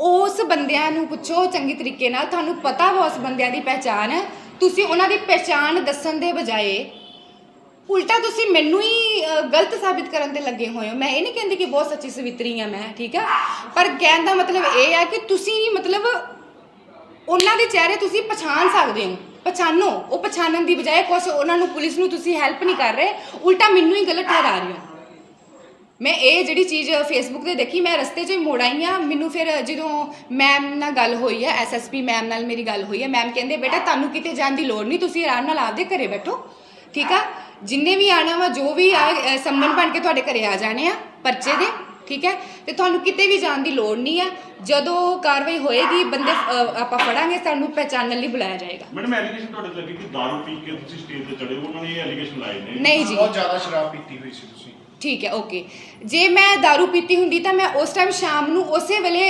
B: ਉਸ ਬੰਦਿਆਂ ਨੂੰ ਪੁੱਛੋ ਚੰਗੀ ਤਰੀਕੇ ਨਾਲ, ਤੁਹਾਨੂੰ ਪਤਾ ਵਾ ਉਸ ਬੰਦਿਆਂ ਦੀ ਪਹਿਚਾਣ, ਤੁਸੀਂ ਉਹਨਾਂ ਦੀ ਪਹਿਚਾਣ ਦੱਸਣ ਦੇ ਬਜਾਏ ਉਲਟਾ ਤੁਸੀਂ ਮੈਨੂੰ ਹੀ ਅ, ਗਲਤ ਸਾਬਿਤ ਕਰਨ ਤੇ ਲੱਗੇ ਹੋਏ ਹੋ। ਮੈਂ ਇਹ ਨਹੀਂ ਕਹਿੰਦੀ ਕਿ ਬਹੁਤ ਸੱਚੀ ਸਵਿਤਰੀ ਆ ਮੈਂ ਠੀਕ ਆ? ਪਰ ਕਹਿਣ ਦਾ ਮਤਲਬ ਇਹ ਆ ਕਿ ਤੁਸੀਂ ਮਤਲਬ ਉਹਨਾਂ ਦੇ ਚਿਹਰੇ ਤੁਸੀਂ ਪਛਾਣ ਸਕਦੇ ਹੋ ਪਛਾਣੋ। ਉਹ ਪਛਾਣਨ ਦੀ ਬਜਾਏ ਕੁਛ ਉਹਨਾਂ ਨੂੰ ਪੁਲਿਸ ਨੂੰ ਤੁਸੀਂ ਹੈਲਪ ਨਹੀਂ ਕਰ ਰਹੇ। ਉਲਟਾ ਮੈਨੂੰ ਹੀ ਗਲਤ ਠਹਿਰਾ ਰਹੇ ਹੋ। ਮੈਂ ਇਹ ਜਿਹੜੀ ਚੀਜ਼ ਫੇਸਬੁੱਕ ਤੇ ਦੇਖੀ ਮੈਂ ਰਸਤੇ 'ਚ ਹੀ ਮੁੜ ਆਈ ਹਾਂ ਮੈਨੂੰ ਫਿਰ ਜਦੋਂ ਮੈਮ ਨਾਲ ਗੱਲ ਹੋਈ ਹੈ ਐਸਐਸਪੀ ਮੈਮ ਨਾਲ ਮੇਰੀ ਗੱਲ ਹੋਈ ਹੈ ਮੈਮ ਕਹਿੰਦੇ ਬੇਟਾ ਤੁਹਾਨੂੰ ਕਿਤੇ ਜਾਣ ਦੀ ਲੋੜ ਨਹੀਂ ਤੁਸੀਂ ਆਰਾਮ ਨਾਲ ਆਪਦੇ ਘਰੇ ਬੈਠੋ। ਠੀਕ ਆ ਜਿੰਨੇ ਵੀ ਆਣਾ ਵਾ ਜੋ ਵੀ ਆ ਅ, ਸੰਬੰਧ ਬਣ ਕੇ ਤੁਹਾਡੇ ਘਰੇ ਆ ਜਾਣੇ ਆ ਪਰਚੇ ਦੇ ਠੀਕ ਹੈ ਤੇ ਤੁਹਾਨੂੰ ਕਿਤੇ ਵੀ ਜਾਣ ਦੀ ਲੋੜ ਨਹੀਂ ਆ ਜਦੋਂ ਕਾਰਵਾਈ ਹੋਏਗੀ ਬੰਦੇ ਅ, ਆਪਾਂ ਫੜਾਂਗੇ ਤੁਹਾਨੂੰ ਪਹਿਚਾਨਣ ਲਈ ਬੁਲਾਇਆ ਜਾਏਗਾ
J: ਮੈਡਮ ਐਲੀਗੇਸ਼ਨ ਤੁਹਾਡੇ ਤੇ ਲੱਗੇ ਕਿ दारू ਪੀ ਕੇ ਤੁਸੀਂ ਸਟੇਜ ਤੇ ਚੜੇ ਹੋ ਉਹਨਾਂ ਨੇ ਇਹ ਐਲੀਗੇਸ਼ਨ ਲਾਏ ਨੇ
B: ਨਹੀਂ ਜੀ
G: ਬਹੁਤ ਜ਼ਿਆਦਾ ਸ਼ਰਾਬ ਪੀਤੀ ਹੋਈ ਸੀ ਤੁਸੀਂ
B: ਠੀਕ ਹੈ ਓਕੇ ਜੇ ਮੈਂ दारू ਪੀਤੀ ਹੁੰਦੀ ਤਾਂ ਮੈਂ ਉਸ ਟਾਈਮ ਸ਼ਾਮ ਨੂੰ ਉਸੇ ਵੇਲੇ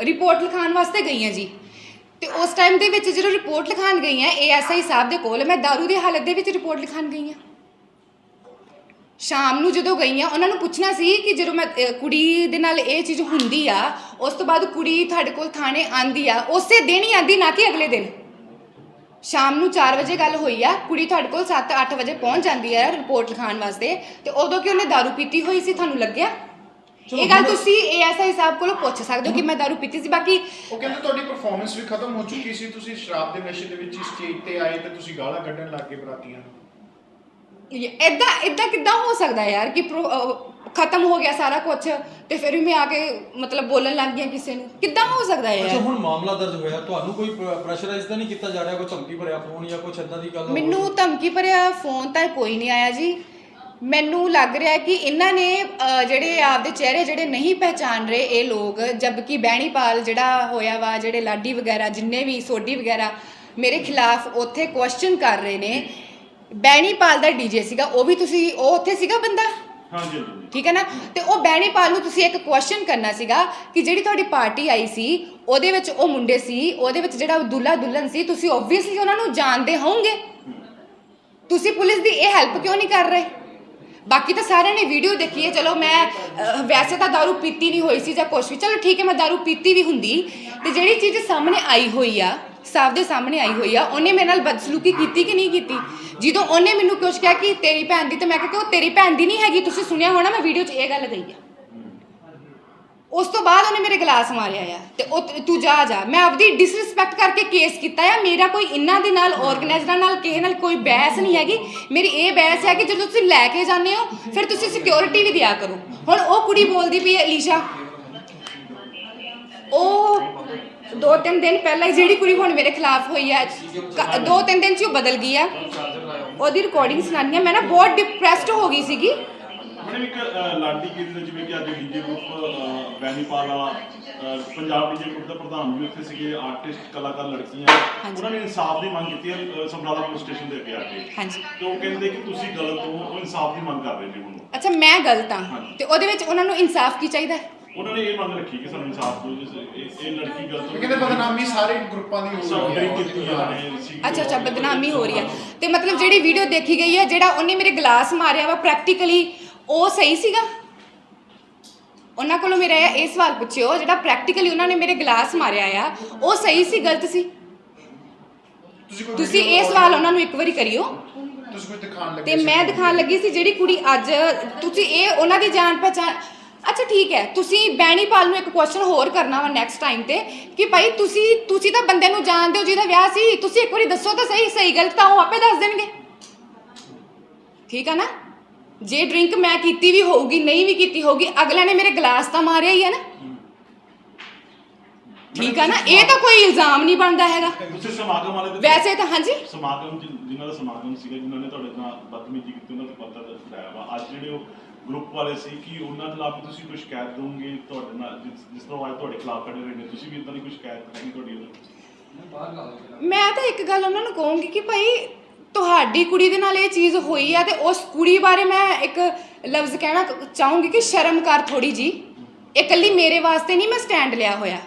B: ਰਿਪੋਰਟ ਲਿਖਾਉਣ ਵਾਸਤੇ ਗਈ ਹਾਂ ਜੀ ਤੇ ਉਸ ਟਾਈਮ ਦੇ ਵਿੱਚ ਜਦੋਂ ਰਿਪੋਰਟ ਲਿਖਾਉਣ ਗਈ ਹਾਂ ਏਐਸਆਈ ਸਾਹਿਬ ਦੇ ਕੋਲ ਮੈਂ दारू ਦੀ ਹਾਲਤ ਦੇ ਵਿੱਚ ਰਿਪੋਰਟ ਲਿਖਾਉਣ ਗਈ ਹਾਂ ਸ਼ਾਮ ਨੂੰ ਜਦੋਂ ਗਈ ਆ ਉਹਨਾਂ ਨੂੰ ਪੁੱਛਣਾ ਸੀ ਕਿ ਜਦੋਂ ਮੈਂ ਅ, ਕੁੜੀ ਦੇ ਨਾਲ ਇਹ ਚੀਜ਼ ਹੁੰਦੀ ਆ ਉਸ ਤੋਂ ਬਾਅਦ ਕੁੜੀ ਤੁਹਾਡੇ ਕੋਲ ਥਾਣੇ ਆਂਦੀ ਆ ਉਸੇ ਦਿਨ ਹੀ ਆਂਦੀ ਨਾ ਕਿ ਅਗਲੇ ਦਿਨ ਸ਼ਾਮ ਨੂੰ 4 ਵਜੇ ਗੱਲ ਹੋਈ ਆ ਕੁੜੀ ਤੁਹਾਡੇ ਕੋਲ 7-8 ਵਜੇ ਪਹੁੰਚ ਜਾਂਦੀ ਹੈ ਰਿਪੋਰਟ ਲਿਖਾਉਣ ਵਾਸਤੇ ਤੇ ਉਦੋਂ ਕਿ ਉਹਨੇ दारू ਪੀਤੀ ਹੋਈ ਸੀ ਤੁਹਾਨੂੰ ਲੱਗਿਆ ਇਹ ਗੱਲ ਤੁਸੀਂ ਏਐਸਆਈ ਸਾਹਿਬ ਕੋਲੋਂ ਪੁੱਛ ਸਕਦੇ ਹੋ ਕਿ ਮੈਂ ਦਾਰੂ ਪੀਤੀ ਸੀ ਬਾਕੀ
K: ਉਹ ਕਹਿੰਦੇ ਤੁਹਾਡੀ ਪਰਫਾਰਮੈਂਸ ਵੀ ਖਤਮ ਹੋ ਚੁੱਕੀ ਸੀ ਤੁਸੀਂ ਸ਼ਰਾਬ ਦੇ ਨਸ਼ੇ ਦੇ ਵਿੱਚ ਹੀ ਸਟੇਜ ਤੇ ਆਏ ਤੇ ਤੁਸੀਂ ਗਾਲਾਂ ਕੱਢਣ ਲੱਗ ਗਏ ਬਰਾਤੀਆਂ ਨੂੰ।
B: ਇਦਾਂ ਇਦਾਂ ਕਿੱਦਾਂ ਹੋ ਸਕਦਾ ਯਾਰ ਕਿ ਪ੍ਰੋ- ਅਹ ਖਤਮ ਹੋ ਗਿਆ ਸਾਰਾ ਕੁਝ ਤੇ ਫਿਰ ਵੀ ਮੈਂ ਆ ਕੇ ਮਤਲਬ ਬੋਲਣ ਲੱਗ ਗਿਆ ਕਿਸੇ ਨੂੰ। ਕਿੱਦਾਂ ਹੋ ਸਕਦਾ
L: ਅੱਛਾ
B: ਯਾਰ?
L: ਹੁਣ ਮਾਮਲਾ ਦਰਜ ਹੋਇਆ ਤੁਹਾਨੂੰ ਕੋਈ ਪ੍ਰੈਸ਼ਰਾਈਜ਼ ਤਾਂ ਨਹੀਂ ਕੀਤਾ ਜਾ ਰਿਹਾ ਕੋਈ ਧਮਕੀ ਭਰਿਆ ਫੋਨ ਜਾਂ ਕੁਝ ਏਦਾਂ ਦੀ ਗੱਲ ਹੋਵੇ?
B: ਮੈਨੂੰ ਧਮਕੀ ਭਰਿਆ ਫੋਨ ਤਾਂ ਕੋਈ ਨਹੀਂ ਆਇਆ ਜੀ। ਮੈਨੂੰ ਲੱਗ ਰਿਹਾ ਕਿ ਇਹਨਾਂ ਨੇ ਜਿਹੜੇ ਆਪਦੇ ਚਿਹਰੇ ਜਿਹੜੇ ਨਹੀਂ ਪਹਿਚਾਨ ਰਹੇ ਇਹ ਲੋਕ ਜਦਕਿ ਬਹਿਣੀਪਾਲ ਜਿਹੜਾ ਹੋਇਆ ਵਾ ਜਿਹੜੇ ਲਾਡੀ ਵਗੈਰਾ ਜਿੰਨੇ ਵੀ ਸੋਢੀ ਵਗੈਰਾ ਮੇਰੇ ਖਿਲਾਫ ਉੱਥੇ ਕੁਐਸਚਨ ਕਰ ਰਹੇ ਨੇ ਬਹਿਣੀਪਾਲ ਦਾ ਡੀਜੇ ਸੀਗਾ ਉਹ ਵੀ ਤੁਸੀਂ ਉਹ ਉੱਥੇ ਸੀਗਾ ਬੰਦਾ?
J: ਹਾਂਜੀ ਹਾਂਜੀ।
B: ਠੀਕ ਹੈ ਨਾ? ਤੇ ਉਹ ਬਹਿਣੀਪਾਲ ਨੂੰ ਤੁਸੀਂ ਇੱਕ ਕੁਐਸਚਨ ਕਰਨਾ ਸੀਗਾ ਕਿ ਜਿਹੜੀ ਤੁਹਾਡੀ ਪਾਰਟੀ ਆਈ ਸੀ ਉਹਦੇ ਵਿੱਚ ਉਹ ਮੁੰਡੇ ਸੀ ਉਹਦੇ ਵਿੱਚ ਜਿਹੜਾ ਦੁੱਲਾ ਦੁਲਹਨ ਸੀ ਤੁਸੀਂ ਓਬਵੀਅਸਲੀ ਉਹਨਾਂ ਨੂੰ ਜਾਣਦੇ ਹੋਵੋਗੇ। ਤੁਸੀਂ ਪੁਲਿਸ ਦੀ ਇਹ ਹੈਲਪ ਕਿਉਂ ਨਹੀਂ ਕਰ ਰਹੇ? ਬਾਕੀ ਤਾਂ ਸਾਰਿਆਂ ਨੇ ਵੀਡੀਓ ਦੇਖੀ ਹੈ ਚਲੋ ਮੈਂ ਅਹ, ਵੈਸੇ ਤਾਂ दारू ਪੀਤੀ ਨਹੀਂ ਹੋਈ ਸੀ ਜਾਂ ਕੁਛ ਵੀ ਚਲੋ ਠੀਕ ਹੈ ਮੈਂ दारू ਪੀਤੀ ਵੀ ਹੁੰਦੀ ਤੇ ਜਿਹੜੀ ਚੀਜ਼ ਸਾਹਮਣੇ ਆਈ ਹੋਈ ਆ ਸਾਫ ਦੇ ਸਾਹਮਣੇ ਆਈ ਹੋਈ ਆ ਉਹਨੇ ਮੇਰੇ ਨਾਲ ਬਦਸਲੂਕੀ ਕੀਤੀ ਕਿ ਨਹੀਂ ਕੀਤੀ ਜਦੋਂ ਉਹਨੇ ਮੈਨੂੰ ਕੁਝ ਕਿਹਾ ਕਿ ਤੇਰੀ ਭੈਣ ਦੀ ਤੇ ਮੈਂ ਕਿਹਾ ਕਿ ਉਹ ਤੇਰੀ ਭੈਣ ਦੀ ਨਹੀਂ ਹੈਗੀ ਤੁਸੀਂ ਸੁਣਿਆ ਹੋਣਾ ਮੈਂ ਵੀਡੀਓ 'ਚ ਇਹ ਗੱਲ ਕਹੀ ਆ ਉਸ ਤੋਂ ਬਾਅਦ ਉਹਨੇ ਮੇਰੇ ਗਲਾਸ ਮਾਰਿਆ ਆ ਤੇ ਉਹ ਤ- ਤੂੰ ਜਾ ਜਾ। ਮੈਂ ਆਪਦੀ ਡਿਸਰਿਸਪੈਕਟ ਕਰਕੇ ਕੇਸ ਕੀਤਾ ਆ। ਮੇਰਾ ਕੋਈ ਇਹਨਾਂ ਦੇ ਨਾਲ ਆਰਗੇਨਾਈਜ਼ਰਾਂ ਨਾਲ ਕਿਸੇ ਨਾਲ ਕੋਈ ਬਹਿਸ ਨਹੀਂ ਹੈਗੀ। ਮੇਰੀ ਇਹ ਬਹਿਸ ਹੈ ਕਿ ਜਦੋਂ ਤੁਸੀਂ ਲੈ ਕੇ ਜਾਂਦੇ ਹੋ ਫਿਰ ਤੁਸੀਂ ਸਿਕਿਉਰਿਟੀ ਵੀ ਦਿਆ ਕਰੋ। ਹੁਣ ਉਹ ਕੁੜੀ ਬੋਲਦੀ ਪਈ ਹੈ ਅਲੀਸ਼ਾ ਉਹ ਦੋ ਤਿੰਨ ਦਿਨ ਪਹਿਲਾਂ ਹੀ ਜਿਹੜੀ ਕੁੜੀ ਹੁਣ ਮੇਰੇ ਖਿਲਾਫ ਹੋਈ ਹੈ ਕ- ਦੋ ਤਿੰਨ ਦਿਨ ਚ ਉਹ ਬਦਲ ਗਈ ਆ। ਉਹਦੀ ਰਿਕਾਰਡਿੰਗ ਸੁਣਾਨੀ ਆ। ਮੈਂ ਨਾ ਬਹੁਤ ਡਿਪਰੈਸਡ ਹੋ ਗਈ ਸੀਗੀ।
J: ਮੈਡਮ ਇੱਕ ਅ, ਲਾਡੀ ਗਿੱਲ ਜਿਵੇਂ ਕਿ ਅੱਜ DJ group Benipal Punjab DJ group ਦਾ ਪ੍ਰਧਾਨ ਵੀ ਉੱਥੇ ਸੀਗੇ ਆਰਟਿਸਟ ਕਲਾਕਾਰ ਲੜਕੀਆਂ।
B: ਹਾਂਜੀ।
J: ਉਹਨਾਂ ਨੇ ਇਨਸਾਫ ਦੀ ਮੰਗ ਕੀਤੀ ਹੈ ਅ, ਸਮਰਾਲਾ ਪੁਲਿਸ ਸਟੇਸ਼ਨ ਦੇ ਅੱਗੇ ਆ ਕੇ।
B: ਹਾਂਜੀ।
J: ਤੇ ਉਹ ਕਹਿੰਦੇ ਕਿ ਤੁਸੀਂ ਗਲਤ ਹੋ ਉਹ ਇਨਸਾਫ ਦੀ ਮੰਗ ਕਰ ਰਹੇ ਨੇ ਹੁਣ।
B: ਅੱਛਾ ਮੈਂ ਗਲਤ ਹਾਂ?
J: ਹਾਂਜੀ।
B: ਤੇ ਉਹਦੇ ਵਿੱਚ ਉਹਨਾਂ ਨੂੰ ਇਨਸਾਫ ਕੀ ਚਾਹੀਦਾ? ਹੈ?
J: ਉਹਨਾਂ ਨੇ ਇਹ ਮੰਗ ਰੱਖੀ ਕਿ ਸਾਨੂੰ ਇਨਸਾਫ ਦਿਓ ਜਿਸ- ਇਹ ਇਹ ਲੜਕੀ ਗਲਤ ਹੋ
K: ਕਹਿੰਦੇ ਬਦਨਾਮੀ ਸਾਰੇ ਗਰੁੱਪਾਂ ਦੀ ਹੋ ਰਹੀ
J: ਡਰਿੰਕ ਕੀਤੀ ਉਹਨਾਂ
K: ਹੈ
J: ਨੇ ਸੀ
B: ਅੱਛਾ ਅੱਛਾ ਬਦਨਾਮੀ ਹੋ ਰਹੀ ਹੈ। ਤੇ ਮਤਲਬ ਜਿਹੜੀ ਵੀਡੀਓ ਦੇਖੀ ਗਈ ਹੈ ਜਿਹੜਾ ਉਹਨੇ ਮੇਰੇ ਗਲਾਸ ਮਾਰਿਆ ਵਾ ਪ੍ਰੈਕਟੀਕਲੀ ਉਹ ਸਹੀ ਸੀਗਾ? ਉਹਨਾਂ ਕੋਲੋਂ ਮੇਰਾ ਇਹ ਸਵਾਲ ਪੁੱਛਿਓ ਜਿਹੜਾ ਪ੍ਰੈਕਟੀਕਲੀ ਉਹਨਾਂ ਨੇ ਮੇਰੇ ਗਲਾਸ ਮਾਰਿਆ ਆ ਉਹ ਸਹੀ ਸੀ ਗਲਤ ਸੀ?
K: ਤੁਸੀਂ ਕੋਈ
B: ਤੁਸੀਂ
K: video
B: ਇਹ ਸਵਾਲ ਉਹਨਾਂ ਨੂੰ ਇੱਕ ਵਾਰੀ ਕਰਿਓ।
K: ਤੁਸੀਂ ਕੋਈ ਦਿਖਾਣ ਲੱਗੇ
B: ਤੇ
K: ਸੀ
B: ਮੈਂ ਦਿਖਾਣ ਲੱਗੀ ਸੀ ਜਿਹੜੀ ਕੁੜੀ ਅੱਜ ਤੁਸੀਂ ਇਹ ਉਹਨਾਂ ਦੀ ਜਾਣ ਪਹਿਚਾਣ ਅੱਛਾ ਠੀਕ ਹੈ ਤੁਸੀਂ ਬੈਣੀਪਾਲ ਨੂੰ ਇੱਕ ਕੁਐਸਚਨ ਹੋਰ ਕਰਨਾ ਵਾ ਨੈਕਸਟ ਟਾਈਮ ਤੇ ਕਿ ਭਾਈ ਤੁਸੀਂ ਤੁਸੀਂ ਤਾਂ ਬੰਦੇ ਨੂੰ ਜਾਣਦੇ ਹੋ ਜਿਹਦਾ ਵਿਆਹ ਸੀ ਤੁਸੀਂ ਇੱਕ ਵਾਰੀ ਦੱਸੋ ਤਾਂ ਸਹੀ ਸਹੀ ਗਲਤ ਤਾਂ ਉਹ ਆਪੇ ਦੱਸ ਦੇਣਗੇ। ਠੀਕ ਆ ਨਾ? ਜੇ ਡਰਿੰਕ ਮੈਂ ਕੀਤੀ ਵੀ ਹੋਊਗੀ ਨਹੀਂ ਵੀ ਕੀਤੀ ਹੋਊਗੀ ਅਗਲੇ ਨੇ ਮੇਰੇ ਗਲਾਸ ਤਾਂ ਮਾਰਿਆ ਹੀ ਹੈ ਨਾ। ਠੀਕ ਆ ਨਾ? ਇਹ ਤਾਂ ਕੋਈ ਇਲਜ਼ਾਮ ਨਹੀਂ ਬਣਦਾ ਹੈਗਾ।
J: ਤੁਸੀਂ ਸਮਾਗਮ ਵਾਲੇ ਦੇ
B: ਵੈਸੇ ਤਾਂ ਹਾਂਜੀ?
J: ਸਮਾਗਮ ਜਿ- ਜਿਨ੍ਹਾਂ ਦਾ ਸਮਾਗਮ ਸੀਗਾ ਜਿਨ੍ਹਾਂ ਨੇ ਤੁਹਾਡੇ ਨਾਲ ਬਦਤਮੀਜ਼ੀ ਕੀਤੀ ਉਹਨਾਂ ਤੇ ਪਤਾ ਕਰਾਇਆ ਵਾ। ਅੱਜ ਜਿਹੜੇ ਉਹ ਗਰੁੱਪ ਵਾਲੇ ਸੀ ਕਿ ਉਹਨਾਂ ਦੇ ਖਿਲਾਫ ਵੀ ਤੁਸੀਂ ਕੋਈ ਸ਼ਿਕਾਇਤ ਦੋਗੇ ਤੁਹਾਡੇ ਨਾਲ? ਜਿਸ ਜਿਸ ਤਰ੍ਹਾਂ ਉਹ ਅੱਜ ਤੁਹਾਡੇ ਖਿਲਾਫ ਖੜੇ ਰਹੇ ਨੇ ਤੁਸੀਂ ਵੀ ਇਦਾਂ ਦੀ ਕੋਈ ਸ਼ਿਕਾਇਤ ਕਰਾਂਗੇ ਤੁਹਾਡੀ ਉਹਨਾਂ
B: ਮੈਂ ਤਾਂ ਇੱਕ ਗੱਲ ਉਹਨਾਂ ਨੂੰ ਕਹੂੰਗੀ ਕਿ ਭਾਈ ਤੁਹਾਡੀ ਕੁੜੀ ਦੇ ਨਾਲ ਇਹ ਚੀਜ਼ ਹੋਈ ਆ ਤੇ ਉਸ ਕੁੜੀ ਬਾਰੇ ਮੈਂ ਇੱਕ ਲਫ਼ਜ਼ ਕਹਿਣਾ ਚਾਹੂੰਗੀ ਕਿ ਸ਼ਰਮ ਕਰ ਥੋੜੀ ਜੀ। ਇਹ ਇਕੱਲੀ ਮੇਰੇ ਵਾਸਤੇ ਨਹੀਂ, ਮੈਂ ਸਟੈਂਡ ਲਿਆ ਹੋਇਆ।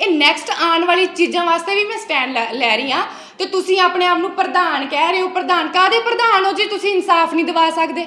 B: ਇਹ ਨੈਕਸਟ ਆਉਣ ਵਾਲੀ ਚੀਜ਼ਾਂ ਵਾਸਤੇ ਵੀ ਮੈਂ ਸਟੈਂਡ ਲੈ ਰਹੀ ਆ ਤੇ ਤੁਸੀਂ ਆਪਣੇ ਆਪ ਨੂੰ ਪ੍ਰਧਾਨ ਕਹਿ ਰਹੇ ਹੋ। ਪ੍ਰਧਾਨ ਕਾਦੇ ਪ੍ਰਧਾਨ ਹੋ ਜੇ? ਤੁਸੀਂ ਇਨਸਾਫ ਨਹੀਂ ਦਿਵਾ ਸਕਦੇ।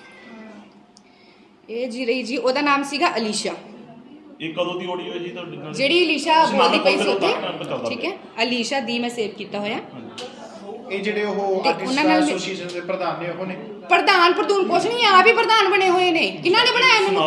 B: ਇਹ ਜੀ ਰਹੀ ਜੀ ਉਹਦਾ ਨਾਮ ਸੀਗਾ ਅਲੀਸ਼ਾ।
J: ਇਹ ਕਦੋਂ ਦੀ ਆਡੀਓ ਹੈ ਜੀ ਤੁਹਾਡੇ ਨਾਲ?
B: ਜਿਹੜੀ ਅਲੀਸ਼ਾ ਬੋਲਦੀ ਪਈ ਸੀ ਉੱਥੇ। ਠੀਕ ਹੈ। ਅਲੀਸ਼ਾ ਦੀ ਮੈਂ ਸੇਵ ਕੀਤਾ ਹੋਇਆ।
K: ਇਹ ਜਿਹੜੇ ਉਹ ਆਰਟਿਸਟ ਐਸੋਸੀਏਸ਼ਨ ਦੇ ਪ੍ਰਧਾਨ ਨੇ ਉਹ ਨੇ?
B: ਪ੍ਰਧਾਨ ਪ੍ਰਧੂਨ ਕੁਛ ਨਹੀਂ ਆਪ ਹੀ ਪ੍ਰਧਾਨ ਬਣੇ ਹੋਏ ਨੇ। ਕਿਹਨਾਂ ਨੇ ਬਣਾਇਆ ਇਹਨਾਂ ਨੂੰ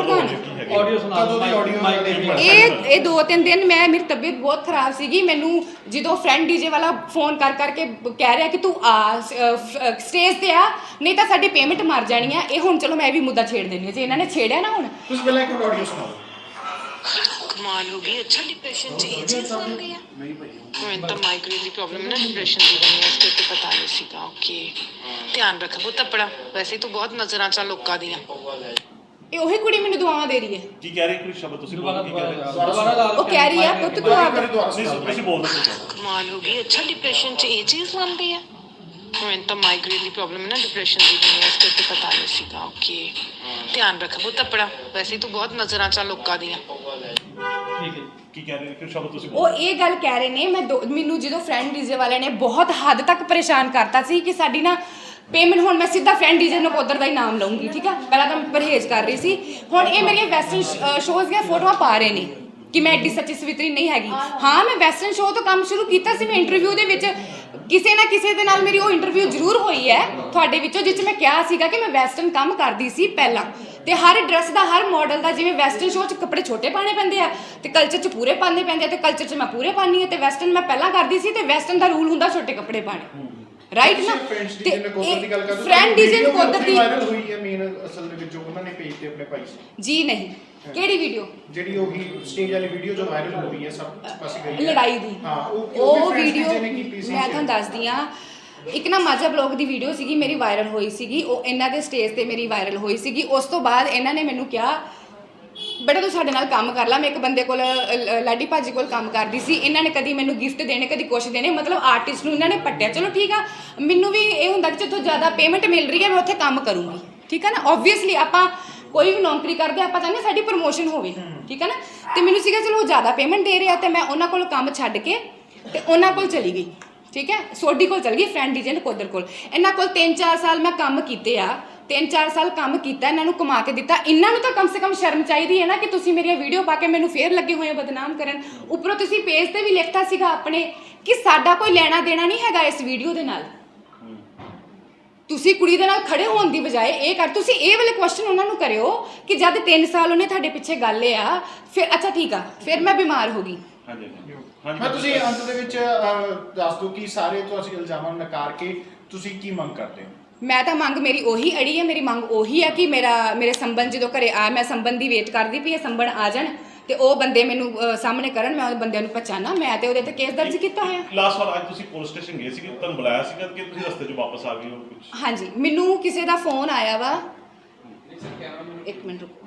B: ਪ੍ਰਧਾਨ
L: ਆਡੀਓ ਸੁਣਾ
K: ਕਦੋਂ ਦੀ ਆਡੀਓ
B: ਇਹ ਇਹ ਦੋ ਤਿੰਨ ਦਿਨ ਮੈਂ ਮੇਰੀ ਤਬੀਅਤ ਬਹੁਤ ਖਰਾਬ ਸੀਗੀ। ਮੈਨੂੰ ਜਦੋਂ ਫਰੈਂਡ ਡੀਜੇ ਵਾਲਾ ਫੋਨ ਕਰ ਕਰਕੇ ਕਹਿ ਰਿਹਾ ਕਿ ਤੂੰ ਆ ਸਟੇਜ ਤੇ ਆ ਨਹੀਂ ਤਾਂ ਸਾਡੀ ਪੇਮੈਂਟ ਮਰ ਜਾਣੀ ਆ। ਇਹ ਹੁਣ ਚਲੋ ਮੈਂ ਵੀ ਮੁੱਦਾ ਛੇੜ ਦੇਣੀ ਆ ਜੇ ਇਹਨਾਂ ਨੇ ਛੇੜਿਆ ਨਾ ਹੁਣ।
K: ਤੁਸੀਂ ਪਹਿਲਾਂ ਇੱਕ ਆਡੀਓ ਸੁਣਾਓ।
M: ਕਮਾਲ ਹੋ ਗਈ। ਅੱਛਾ ਡਿਪਰੈਸ਼ਨ ਚ ਇਹ ਚੀਜ਼ ਬਣ ਗਈ ਆ। ਨਹੀਂ ਭਾਈ ਮੈਨੂੰ ਤਾਂ ਮਾਈਗ੍ਰੇਨ ਦੀ ਪ੍ਰੋਬਲਮ ਹੈ ਨਾ ਡਿਪਰੈਸ਼ਨ ਦੀ ਬਣੀ ਹੈ ਇਸ ਤੇ ਪਤਾ ਨਹੀਂ ਸੀਗਾ। ਓਕੇ ਧਿਆਨ ਰੱਖ ਬਹੁਤ ਆਪਣਾ ਵੈਸੇ ਤੂੰ ਬਹੁਤ ਨਜ਼ਰਾਂ ਚ ਲੋਕਾਂ ਦੀਆਂ।
B: ਇਹ ਉਹੀ ਕੁੜੀ ਮੈਨੂੰ ਦੁਆਵਾਂ ਦੇ ਰਹੀ ਹੈ।
J: ਕੀ ਕਹਿ ਰਹੇ ਕੋਈ ਸ਼ਬਦ ਤੁਸੀਂ ਬੋਲੋ ਕੀ ਕਹਿ ਰਹੇ
B: ਉਹ ਕਹਿ ਰਹੀ ਆ ਪੁੱਤ ਤੂੰ ਆਪ
J: ਨਹੀਂ ਤੁਸੀਂ ਬੋਲ ਹੋ
M: ਕਮਾਲ ਹੋ ਗਈ ਅੱਛਾ ਡਿਪਰੈਸ਼ਨ ਚ ਇਹ ਚੀਜ਼ ਗਈ ਆ ਮੈਨੂੰ ਤਾਂ ਮਾਈਗ੍ਰੇਨ ਦੀ ਪ੍ਰੋਬਲਮ ਹੈ ਨਾ ਡਿਪਰੈਸ਼ਨ ਦੀ ਵੀ ਹੈ ਇਸ ਕਰਕੇ ਪਤਾ ਨਹੀਂ ਸੀਗਾ ਓਕੇ ਧਿਆਨ ਰੱਖ ਬਹੁਤ ਆਪਣਾ ਵੈਸੇ ਤੂੰ ਬਹੁਤ ਨਜ਼ਰਾਂ ਚ ਆ ਲੋਕਾਂ ਦੀਆਂ।
J: ਕੀ ਕਹਿ ਰਹੇ ਨੇ ਕਿ ਸ਼ਬਦ ਤੁਸੀਂ
B: ਉਹ ਇਹ ਗੱਲ ਕਹਿ ਰਹੇ ਨੇ ਮੈਂ ਦੋ- ਮੈਨੂੰ ਜਦੋਂ ਫਰੈਂਡ ਡੀਜੇ ਵਾਲਿਆਂ ਨੇ ਬਹੁਤ ਹੱਦ ਤੱਕ ਪਰੇਸ਼ਾਨ ਕਰਤਾ ਸੀ ਕਿ ਸਾਡੀ ਨਾ ਪੇਮੈਂਟ ਹੁਣ ਮੈਂ ਸਿੱਧਾ ਫਰੈਂਡ ਡੀਜੇ ਨੂੰ ਉਧਰ ਦਾ ਹੀ ਨਾਮ ਲਵਾਂਗੀ ਠੀਕ ਆ? ਪਹਿਲਾਂ ਤਾਂ ਮੈਂ ਪਰਹੇਜ਼ ਕਰ ਰਹੀ ਸੀ। ਹੁਣ ਇਹ ਮੇਰੀਆਂ ਵੈਸਟਰਨ ਸ਼ੋਜ਼ ਦੀਆਂ ਫੋਟੋਆਂ ਪਾ ਰਹੇ ਨੇ ਕਿ ਮੈਂ ਐਡੀ ਸੱਚੀ ਸਵਿਤਰੀ ਨਹੀਂ ਹੈਗੀ। ਹਾਂ, ਮੈਂ ਵੈਸਟਰਨ ਸ਼ੋਅ ਤੋਂ ਕੰਮ ਸ਼ੁਰੂ ਕੀਤਾ ਸੀ, ਮੈਂ ਇੰਟਰਵਿਊ ਦੇ ਵਿੱਚ ਕਿਸੇ ਨਾ ਕਿਸੇ ਦੇ ਨਾਲ ਮੇਰੀ ਉਹ ਇੰਟਰਵਿਊ ਜ਼ਰੂਰ ਹੋਈ ਹੈ ਤੁਹਾਡੇ ਵਿੱਚੋਂ, ਜਿਸ 'ਚ ਮੈਂ ਕਿਹਾ ਸੀਗਾ ਕਿ ਮੈਂ ਵੈਸਟਰਨ ਕੰਮ ਕਰਦੀ ਸੀ ਪਹਿਲਾਂ। ਤੇ ਹਰ ਡਰੈਸ ਦਾ, ਹਰ ਮਾਡਲ ਦਾ, ਜਿਵੇਂ ਵੈਸਟਰਨ ਸ਼ੋਅ 'ਚ ਕੱਪੜੇ ਛੋਟੇ ਪਾਣੇ ਪੈਂਦੇ ਆ ਤੇ ਕਲਚਰ 'ਚ ਪੂਰੇ ਪਾਣੇ ਪੈਂਦੇ ਆ ਤੇ ਕਲਚਰ 'ਚ ਮੈਂ ਪੂਰੇ ਪਾਣੀ ਆ ਤੇ ਵੈਸਟਰਨ ਮੈਂ ਪਹਿਲਾਂ ਕਰਦੀ ਸੀ ਤੇ ਵੈਸਟਰਨ ਦਾ ਰੂਲ ਹੁੰਦਾ ਛੋਟੇ ਕੱਪੜੇ ਪਾਣੇ ਰਾਈਟ ਨਾ?
K: ਫਰੈਂਡਸ
B: ਤੇ
K: ਡੀਜੇ ਨੇ ਕੋਦਰ ਦੀ ਗੱਲ ਕਰਦੇ
B: ਫਰੈਂਡ ਡੀਜੇ ਨੂੰ ਕੋਦਰ ਦੀ
K: ਵਾਇਰਲ ਹੋਈ ਹੈ ਮੇਨ ਅਸਲ ਦੇ ਵਿੱਚ ਜੋ ਉਹਨਾਂ ਨੇ ਪੇਜ ਤੇ ਆਪਣੇ ਪਾਈ ਸੀ।
B: ਜੀ ਨਹੀਂ। ਕਿਹੜੀ ਵੀਡੀਓ
K: ਜਿਹੜੀ ਉਹ ਹੀ ਸਟੇਜ ਵਾਲੀ ਵੀਡੀਓ ਜੋ ਵਾਇਰਲ ਹੋ ਰਹੀ ਹੈ ਸਭ ਪਾਸੇ ਗਈ ਹੈ।
B: ਲੜਾਈ ਦੀ।
K: ਹਾਂ ਉਹ
B: ਵੀਡੀਓ ਮੈਂ ਤੁਹਾਨੂੰ ਦੱਸਦੀ ਆ ਇੱਕ ਨਾ ਮਾਝਾ ਬਲੌਗ ਦੀ ਵੀਡੀਓ ਸੀਗੀ ਮੇਰੀ ਵਾਇਰਲ ਹੋਈ ਸੀਗੀ। ਉਹ ਇਹਨਾਂ ਦੇ ਸਟੇਜ ਤੇ ਮੇਰੀ ਵਾਇਰਲ ਹੋਈ ਸੀਗੀ। ਉਸ ਤੋਂ ਬਾਅਦ ਇਹਨਾਂ ਨੇ ਮੈਨੂੰ ਕਿਹਾ ਬੇਟਾ ਤੂੰ ਸਾਡੇ ਨਾਲ ਕੰਮ ਕਰ ਲੈ। ਮੈਂ ਇੱਕ ਬੰਦੇ ਕੋਲ ਅ, ਲ- ਲਾਡੀ ਭਾਜੀ ਕੋਲ ਕੰਮ ਕਰਦੀ ਸੀ। ਇਹਨਾਂ ਨੇ ਕਦੀ ਮੈਨੂੰ ਗਿਫਟ ਦੇਣੇ ਕਦੀ ਕੁਛ ਦੇਣੇ। ਮਤਲਬ ਆਰਟਿਸਟ ਨੂੰ ਇਹਨਾਂ ਨੇ ਪੱਟਿਆ। ਚਲੋ ਠੀਕ ਆ। ਮੈਨੂੰ ਵੀ ਇਹ ਹੁੰਦਾ ਕਿ ਜਿੱਥੋਂ ਜ਼ਿਆਦਾ ਪੇਮੈਂਟ ਮਿਲ ਰਹੀ ਹੈ ਮੈਂ ਉੱਥੇ ਕੰਮ ਕਰੂੰਗੀ। ਠੀਕ ਆ ਨਾ? ਆਬਵੀਅਸਲੀ ਆਪਾਂ ਕੋਈ ਵੀ ਨੌਕਰੀ ਕਰਦੇ ਆਪਾਂ ਚਾਹੁੰਦੇ ਹਾਂ ਸਾਡੀ ਪ੍ਰਮੋਸ਼ਨ ਹੋਵੇ। ਠੀਕ ਆ ਨਾ? ਤੇ ਮੈਨੂੰ ਸੀਗਾ ਚਲੋ ਉਹ ਜ਼ਿਆਦਾ ਪੇਮੈਂਟ ਦੇ ਰਿਹਾ ਤੇ ਮੈਂ ਉਹਨਾਂ ਕੋਲ ਕੰਮ ਛੱਡ ਕੇ ਤੇ ਉਹਨਾਂ ਕੋਲ ਚਲੀ ਗਈ। ਠੀਕ ਹੈ ਸੋਡੀ ਕੋਲ ਚਲ ਗਈ ਫਰੈਂਡ ਡੀਜੇ ਕੋਦਰ ਕੋਲ। ਇਹਨਾਂ ਕੋਲ 3-4 ਸਾਲ ਮੈਂ ਕੰਮ ਕੀਤੇ ਆ। 3-4 ਸਾਲ ਕੰਮ ਕੀਤਾ ਇਹਨਾਂ ਨੂੰ ਕਮਾ ਕੇ ਦਿੱਤਾ। ਇਹਨਾਂ ਨੂੰ ਤਾਂ ਕਮ ਸੇ ਕਮ ਸ਼ਰਮ ਚਾਹੀਦੀ ਹੈ ਨਾ ਕਿ ਤੁਸੀਂ ਮੇਰੀਆਂ ਵੀਡੀਓ ਪਾ ਕੇ ਮੈਨੂੰ ਫੇਰ ਲੱਗੇ ਹੋਏ ਹੋ ਬਦਨਾਮ ਕਰਨ। ਉੱਪਰੋਂ ਤੁਸੀਂ ਪੇਜ ਤੇ ਵੀ ਲਿਖਤਾ ਸੀਗਾ ਆਪਣੇ ਕਿ ਸਾਡਾ ਕੋਈ ਲੈਣਾ ਦੇਣਾ ਨਹੀਂ ਹੈਗਾ ਇਸ ਵੀਡੀਓ ਦੇ ਨਾਲ। ਤੁਸੀਂ ਕੁੜੀ ਦੇ ਨਾਲ ਖੜੇ ਹੋਣ ਦੀ ਬਜਾਏ ਇਹ ਕਰ ਤੁਸੀਂ ਇਹ ਵਾਲੇ ਕੁਐਸਚਨ ਉਹਨਾਂ ਨੂੰ ਕਰਿਓ ਕਿ ਜਦ 3 ਸਾਲ ਉਹਨੇ ਤੁਹਾਡੇ ਪਿੱਛੇ ਗੱਲ ਲਿਆ ਫਿਰ ਅੱਛਾ ਠੀਕ ਆ ਫਿਰ ਮੈਂ ਬਿਮਾਰ ਹੋ ਗਈ।
J: ਹਾਂਜੀ ਹਾਂਜੀ।
K: ਮੈਂ ਤੁਸੀਂ ਅੰਤ ਦੇ ਵਿੱਚ ਅਹ, ਦੱਸ ਦਿਓ ਕਿ ਸਾਰੇ ਤੁਸੀਂ ਇਲਜ਼ਾਮਾਂ ਨੂੰ ਨਕਾਰ ਕੇ ਤੁਸੀਂ ਕੀ ਮੰਗ ਕਰਦੇ ਹੋ?
B: ਮੈਂ ਤਾਂ ਮੰਗ ਮੇਰੀ ਉਹੀ ਅੜੀ ਹੈ ਮੇਰੀ ਮੰਗ ਉਹੀ ਹੈ ਕਿ ਮੇਰਾ ਮੇਰੇ ਸੰਬੰਧ ਜਦੋਂ ਘਰੇ ਆ ਮੈਂ ਸੰਬੰਧ ਦੀ ਵੇਟ ਕਰਦੀ ਪਈ ਇਹ ਸੰਬੰਧ ਆ ਜਾਣ ਤੇ ਉਹ ਬੰਦੇ ਮੈਨੂੰ ਅਹ, ਸਾਹਮਣੇ ਕਰਨ ਮੈਂ ਉਹ ਬੰਦਿਆਂ ਨੂੰ ਪਛਾਣਾ ਮੈਂ ਤੇ ਉਹਦੇ ਤੇ ਕੇਸ ਦਰਜ ਕੀਤਾ ਹੋਇਆ।
J: ਲਾਸਟ ਵਾਰ ਅੱਜ ਤੁਸੀਂ ਪੁਲਿਸ ਸਟੇਸ਼ਨ ਗਏ ਸੀਗੇ ਤੁਹਾਨੂੰ ਬੁਲਾਇਆ ਸੀਗਾ ਕਿ ਤੁਸੀਂ ਰਸਤੇ 'ਚ ਵਾਪਸ ਆ ਗਏ ਹੋ ਕੁਝ
B: ਹਾਂਜੀ ਮੈਨੂੰ ਕਿਸੇ ਦਾ ਫੋਨ ਆਇਆ ਵਾ। ਇੱਕ ਮਿੰਟ ਰੁਕੋ।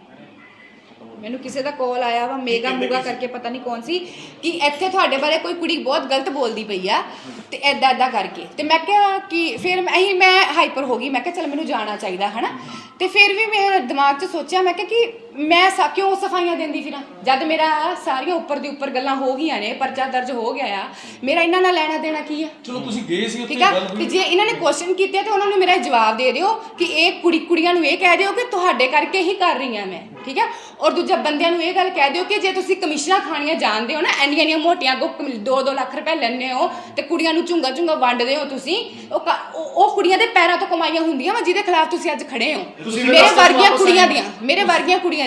B: ਮੈਨੂੰ ਕਿਸੇ ਦਾ ਕਾਲ ਆਇਆ ਵਾ ਮੇਗਾ ਮੂਗਾ ਕਰਕੇ ਪਤਾ ਨਹੀਂ ਕੌਣ ਸੀ ਕਿ ਇੱਥੇ ਤੁਹਾਡੇ ਬਾਰੇ ਕੋਈ ਕੁੜੀ ਬਹੁਤ ਗਲਤ ਬੋਲਦੀ ਪਈ ਆ ਤੇ ਐਦਾਂ ਐਦਾਂ ਕਰਕੇ। ਤੇ ਮੈਂ ਕਿਹਾ ਕਿ ਫਿਰ ਮੈਂ ਹੀ ਮੈਂ ਹਾਈਪਰ ਹੋ ਗਈ ਮੈਂ ਕਿਹਾ ਚਲ ਮੈਨੂੰ ਜਾਣਾ ਚਾਹੀਦਾ ਹਨਾ? ਤੇ ਫਿਰ ਵੀ ਮੇਰੇ ਦਿਮਾਗ 'ਚ ਸੋਚਿਆ ਮੈਂ ਕਿਹਾ ਕਿ ਮੈਂ ਸਾ ਕਿਉਂ ਸਫਾਈਆਂ ਦਿੰਦੀ ਫਿਰਾਂ? ਜਦ ਮੇਰਾ ਸਾਰੀਆਂ ਉੱਪਰ ਦੀ ਉੱਪਰ ਗੱਲਾਂ ਹੋ ਗਈਆਂ ਨੇ ਪਰਚਾ ਦਰਜ ਹੋ ਗਿਆ ਆ ਮੇਰਾ ਇਹਨਾਂ ਨਾਲ ਲੈਣਾ ਦੇਣਾ ਕੀ ਆ?
L: ਚਲੋ ਤੁਸੀਂ ਗਏ ਸੀ ਉੱਥੇ
B: ਠੀਕ ਆ?
L: ਗੱਲ
B: ਤੇ
L: ਹੋਈ।
B: ਜੇ ਇਹਨਾਂ ਨੇ ਕੁਐਸਚਨ ਕੀਤੇ ਤੇ ਉਹਨਾਂ ਨੂੰ ਮੇਰਾ ਜਵਾਬ ਦੇ ਦਿਓ ਕਿ ਇਹ ਕੁੜੀ ਕੁੜੀਆਂ ਨੂੰ ਇਹ ਕਹਿ ਦਿਓ ਕਿ ਤੁਹਾਡੇ ਕਰਕੇ ਹੀ ਕਰ ਰਹੀ ਹਾਂ ਮੈਂ ਠੀਕ ਹੈ ਔਰ ਦੂਜਾ ਬੰਦਿਆਂ ਨੂੰ ਇਹ ਗੱਲ ਕਹਿ ਦਿਓ ਕਿ ਜੇ ਤੁਸੀਂ ਕਮਿਸ਼ਨਾਂ ਖਾਣੀਆਂ ਜਾਣਦੇ ਹੋ ਨਾ ਇੰਨੀਆਂ ਇੰਨੀਆਂ ਮੋਟੀਆਂ ਗੋ 2-2 ਲੱਖ ਰੁਪਏ ਲੈਣੇ ਹੋ ਤੇ ਕੁੜੀਆਂ ਨੂੰ ਝੁੰਗਾ ਝੁੰਗਾ ਵੰਡਦੇ ਹੋ ਤੁਸੀਂ ਉਹ ਕ- ਉਹ ਉਹ ਕੁੜੀਆਂ ਦੇ ਪੈਰਾਂ ਤੋਂ ਕਮਾਈਆਂ ਹੁੰਦੀਆਂ ਵਾ ਜਿਹਦੇ ਖਿਲਾਫ ਤੁਸੀਂ ਅੱਜ ਖੜੇ ਹੋ।
L: ਤੁਸੀਂ
B: ਮੇਰੇ ਵਰਗੀਆਂ ਕੁੜੀਆਂ
L: ਆਏ।
B: ਦੀਆਂ ਮੇਰੇ ਵਰਗੀਆਂ ਕੁੜੀਆਂ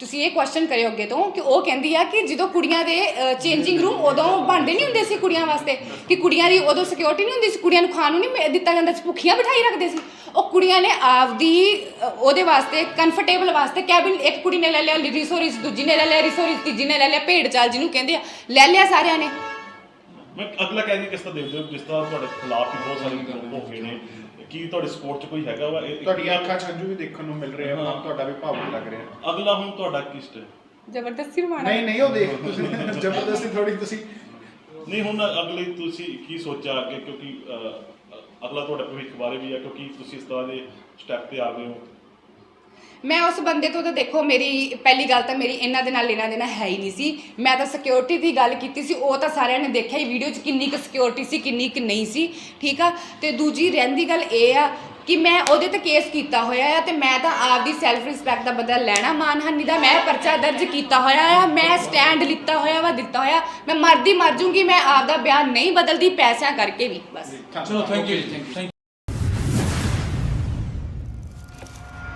B: ਤੁਸੀਂ ਇਹ ਕੁਐਸਚਨ ਕਰਿਓ ਅੱਗੇ ਤੋਂ ਕਿ ਉਹ ਕਹਿੰਦੀ ਆ ਕਿ ਜਦੋਂ ਕੁੜੀਆਂ ਦੇ ਚੇਂਜਿੰਗ ਰੂਮ ਉਦੋਂ ਬਣਦੇ ਨਹੀਂ ਹੁੰਦੇ ਸੀ ਕੁੜੀਆਂ ਵਾਸਤੇ ਕਿ ਕੁੜੀਆਂ ਦੀ ਉਦੋਂ ਸਿਕਿਉਰਿਟੀ ਨਹੀਂ ਹੁੰਦੀ ਸੀ ਕੁੜੀਆਂ ਨੂੰ ਖਾਣ ਨੂੰ ਨਹੀਂ ਦਿੱਤਾ ਜਾਂਦਾ ਸੀ ਭੁੱਖੀਆਂ ਬਿਠਾਈ ਰੱਖਦੇ ਸੀ। ਉਹ ਕੁੜੀਆਂ ਨੇ ਆਪਦੀ ਉਹਦੇ ਵਾਸਤੇ ਕੰਫਰਟੇਬਲ ਵਾਸਤੇ ਕੈਬਿਨ ਇੱਕ ਕੁੜੀ ਨੇ ਲੈ ਲਿਆ ਰਿਸੋਰਿਸ ਦੂਜੀ ਨੇ ਲੈ ਲਿਆ ਰਿਸੋਰਿਸ ਤੀਜੀ ਨੇ ਲੈ ਲਿਆ ਭੇਡ ਚਾਲ ਜਿਹਨੂੰ ਕਹਿੰਦੇ ਆ ਲੈ ਲਿਆ ਸਾਰਿਆਂ ਨੇ।
J: ਮੈਂ ਅਗਲਾ ਕਹਿੰਦੀ ਕਿਸ ਤਰ੍ਹਾਂ ਦੇਖਦੇ ਹੋ ਜਿਸ ਤਰ੍ਹਾਂ ਤੁਹਾਡੇ ਖਿਲਾਫ ਵੀ ਬਹੁਤ ਸਾਰੇ ਹੋ ਗਏ ਨੇ। ਕੀ ਤੁਹਾਡੇ ਸਪੋਰਟ 'ਚ ਕੋਈ ਹੈਗਾ ਵਾ? ਇਹ-
K: ਤੁਹਾਡੀਆਂ ਅੱਖਾਂ 'ਚ ਹੰਝੂ ਵੀ ਦੇਖਣ ਨੂੰ ਮਿਲ ਰਹੇ ਆ ਮਨ ਤੁਹਾਡਾ ਵੀ ਭਾਵੁਕ ਲੱਗ ਰਿਹਾ।
J: ਅਗਲਾ ਹੁਣ ਤੁਹਾਡਾ ਕੀ ਸਟੈਪ
B: ਜ਼ਬਰਦਸਤੀ ਰਵਾਨਾ
K: ਨਹੀਂ ਨਹੀਂ ਉਹ ਦੇਖ ਤੁਸੀਂ (laughs) ਜ਼ਬਰਦਸਤੀ ਥੋੜੀ ਤੁਸੀਂ
J: ਨਹੀਂ ਹੁਣ ਅਗਲੇ ਤੁਸੀਂ ਕੀ ਸੋਚਿਆ ਅੱਗੇ? ਕਿਉਂਕਿ ਅਹ, ਅਗਲਾ ਤੁਹਾਡੇ ਭਵਿੱਖ ਬਾਰੇ ਵੀ ਹੈ ਕਿਉਂਕਿ ਤੁਸੀਂ ਇਸ ਤਰ੍ਹਾਂ ਦੇ ਸਟੈਪ ਤੇ ਆ ਗਏ ਹੋ।
B: ਮੈਂ ਉਸ ਬੰਦੇ ਤੋਂ ਤਾਂ ਦੇਖੋ, ਮੇਰੀ ਪਹਿਲੀ ਗੱਲ ਤਾਂ ਮੇਰੀ ਇਹਨਾਂ ਦੇ ਨਾਲ ਲੈਣਾ ਦੇਣਾ ਹੈ ਹੀ ਨਹੀਂ ਸੀ। ਮੈਂ ਤਾਂ ਸਿਕਿਉਰਿਟੀ ਦੀ ਗੱਲ ਕੀਤੀ ਸੀ, ਉਹ ਤਾਂ ਸਾਰਿਆਂ ਨੇ ਦੇਖਿਆ ਹੀ ਵੀਡੀਓ 'ਚ ਕਿੰਨੀ ਕੁ ਸਿਕਿਉਰਿਟੀ ਸੀ, ਕਿੰਨੀ ਕੁ ਨਹੀਂ ਸੀ, ਠੀਕ ਆ? ਤੇ ਦੂਜੀ ਰਹਿੰਦੀ ਗੱਲ ਇਹ ਆ ਕਿ ਮੈਂ ਉਹਦੇ ਤੇ ਕੇਸ ਕੀਤਾ ਹੋਇਆ ਆ ਤੇ ਮੈਂ ਤਾਂ ਆਪਦੀ ਸੈਲਫ ਰਿਸਪੈਕਟ ਦਾ ਬਦਲਾ ਲੈਣਾ ਮਾਨਹਾਨੀ ਦਾ। ਮੈਂ ਪਰਚਾ ਦਰਜ ਕੀਤਾ ਹੋਇਆ ਆ, ਮੈਂ ਸਟੈਂਡ ਲਿੱਤਾ ਹੋਇਆ ਵਾ, ਦਿੱਤਾ ਹੋਇਆ। ਮੈਂ ਮਰਦੀ ਮਰ ਜੂੰਗੀ, ਮੈਂ ਆਪਦਾ ਬਿਆਨ ਨਹੀਂ ਬਦਲਦੀ, ਪੈਸਿਆਂ ਕਰਕੇ ਵੀ, ਬਸ।
L: ਚਲੋ ਥੈਂਕ ਯੂ ਥੈਂਕ ਯੂ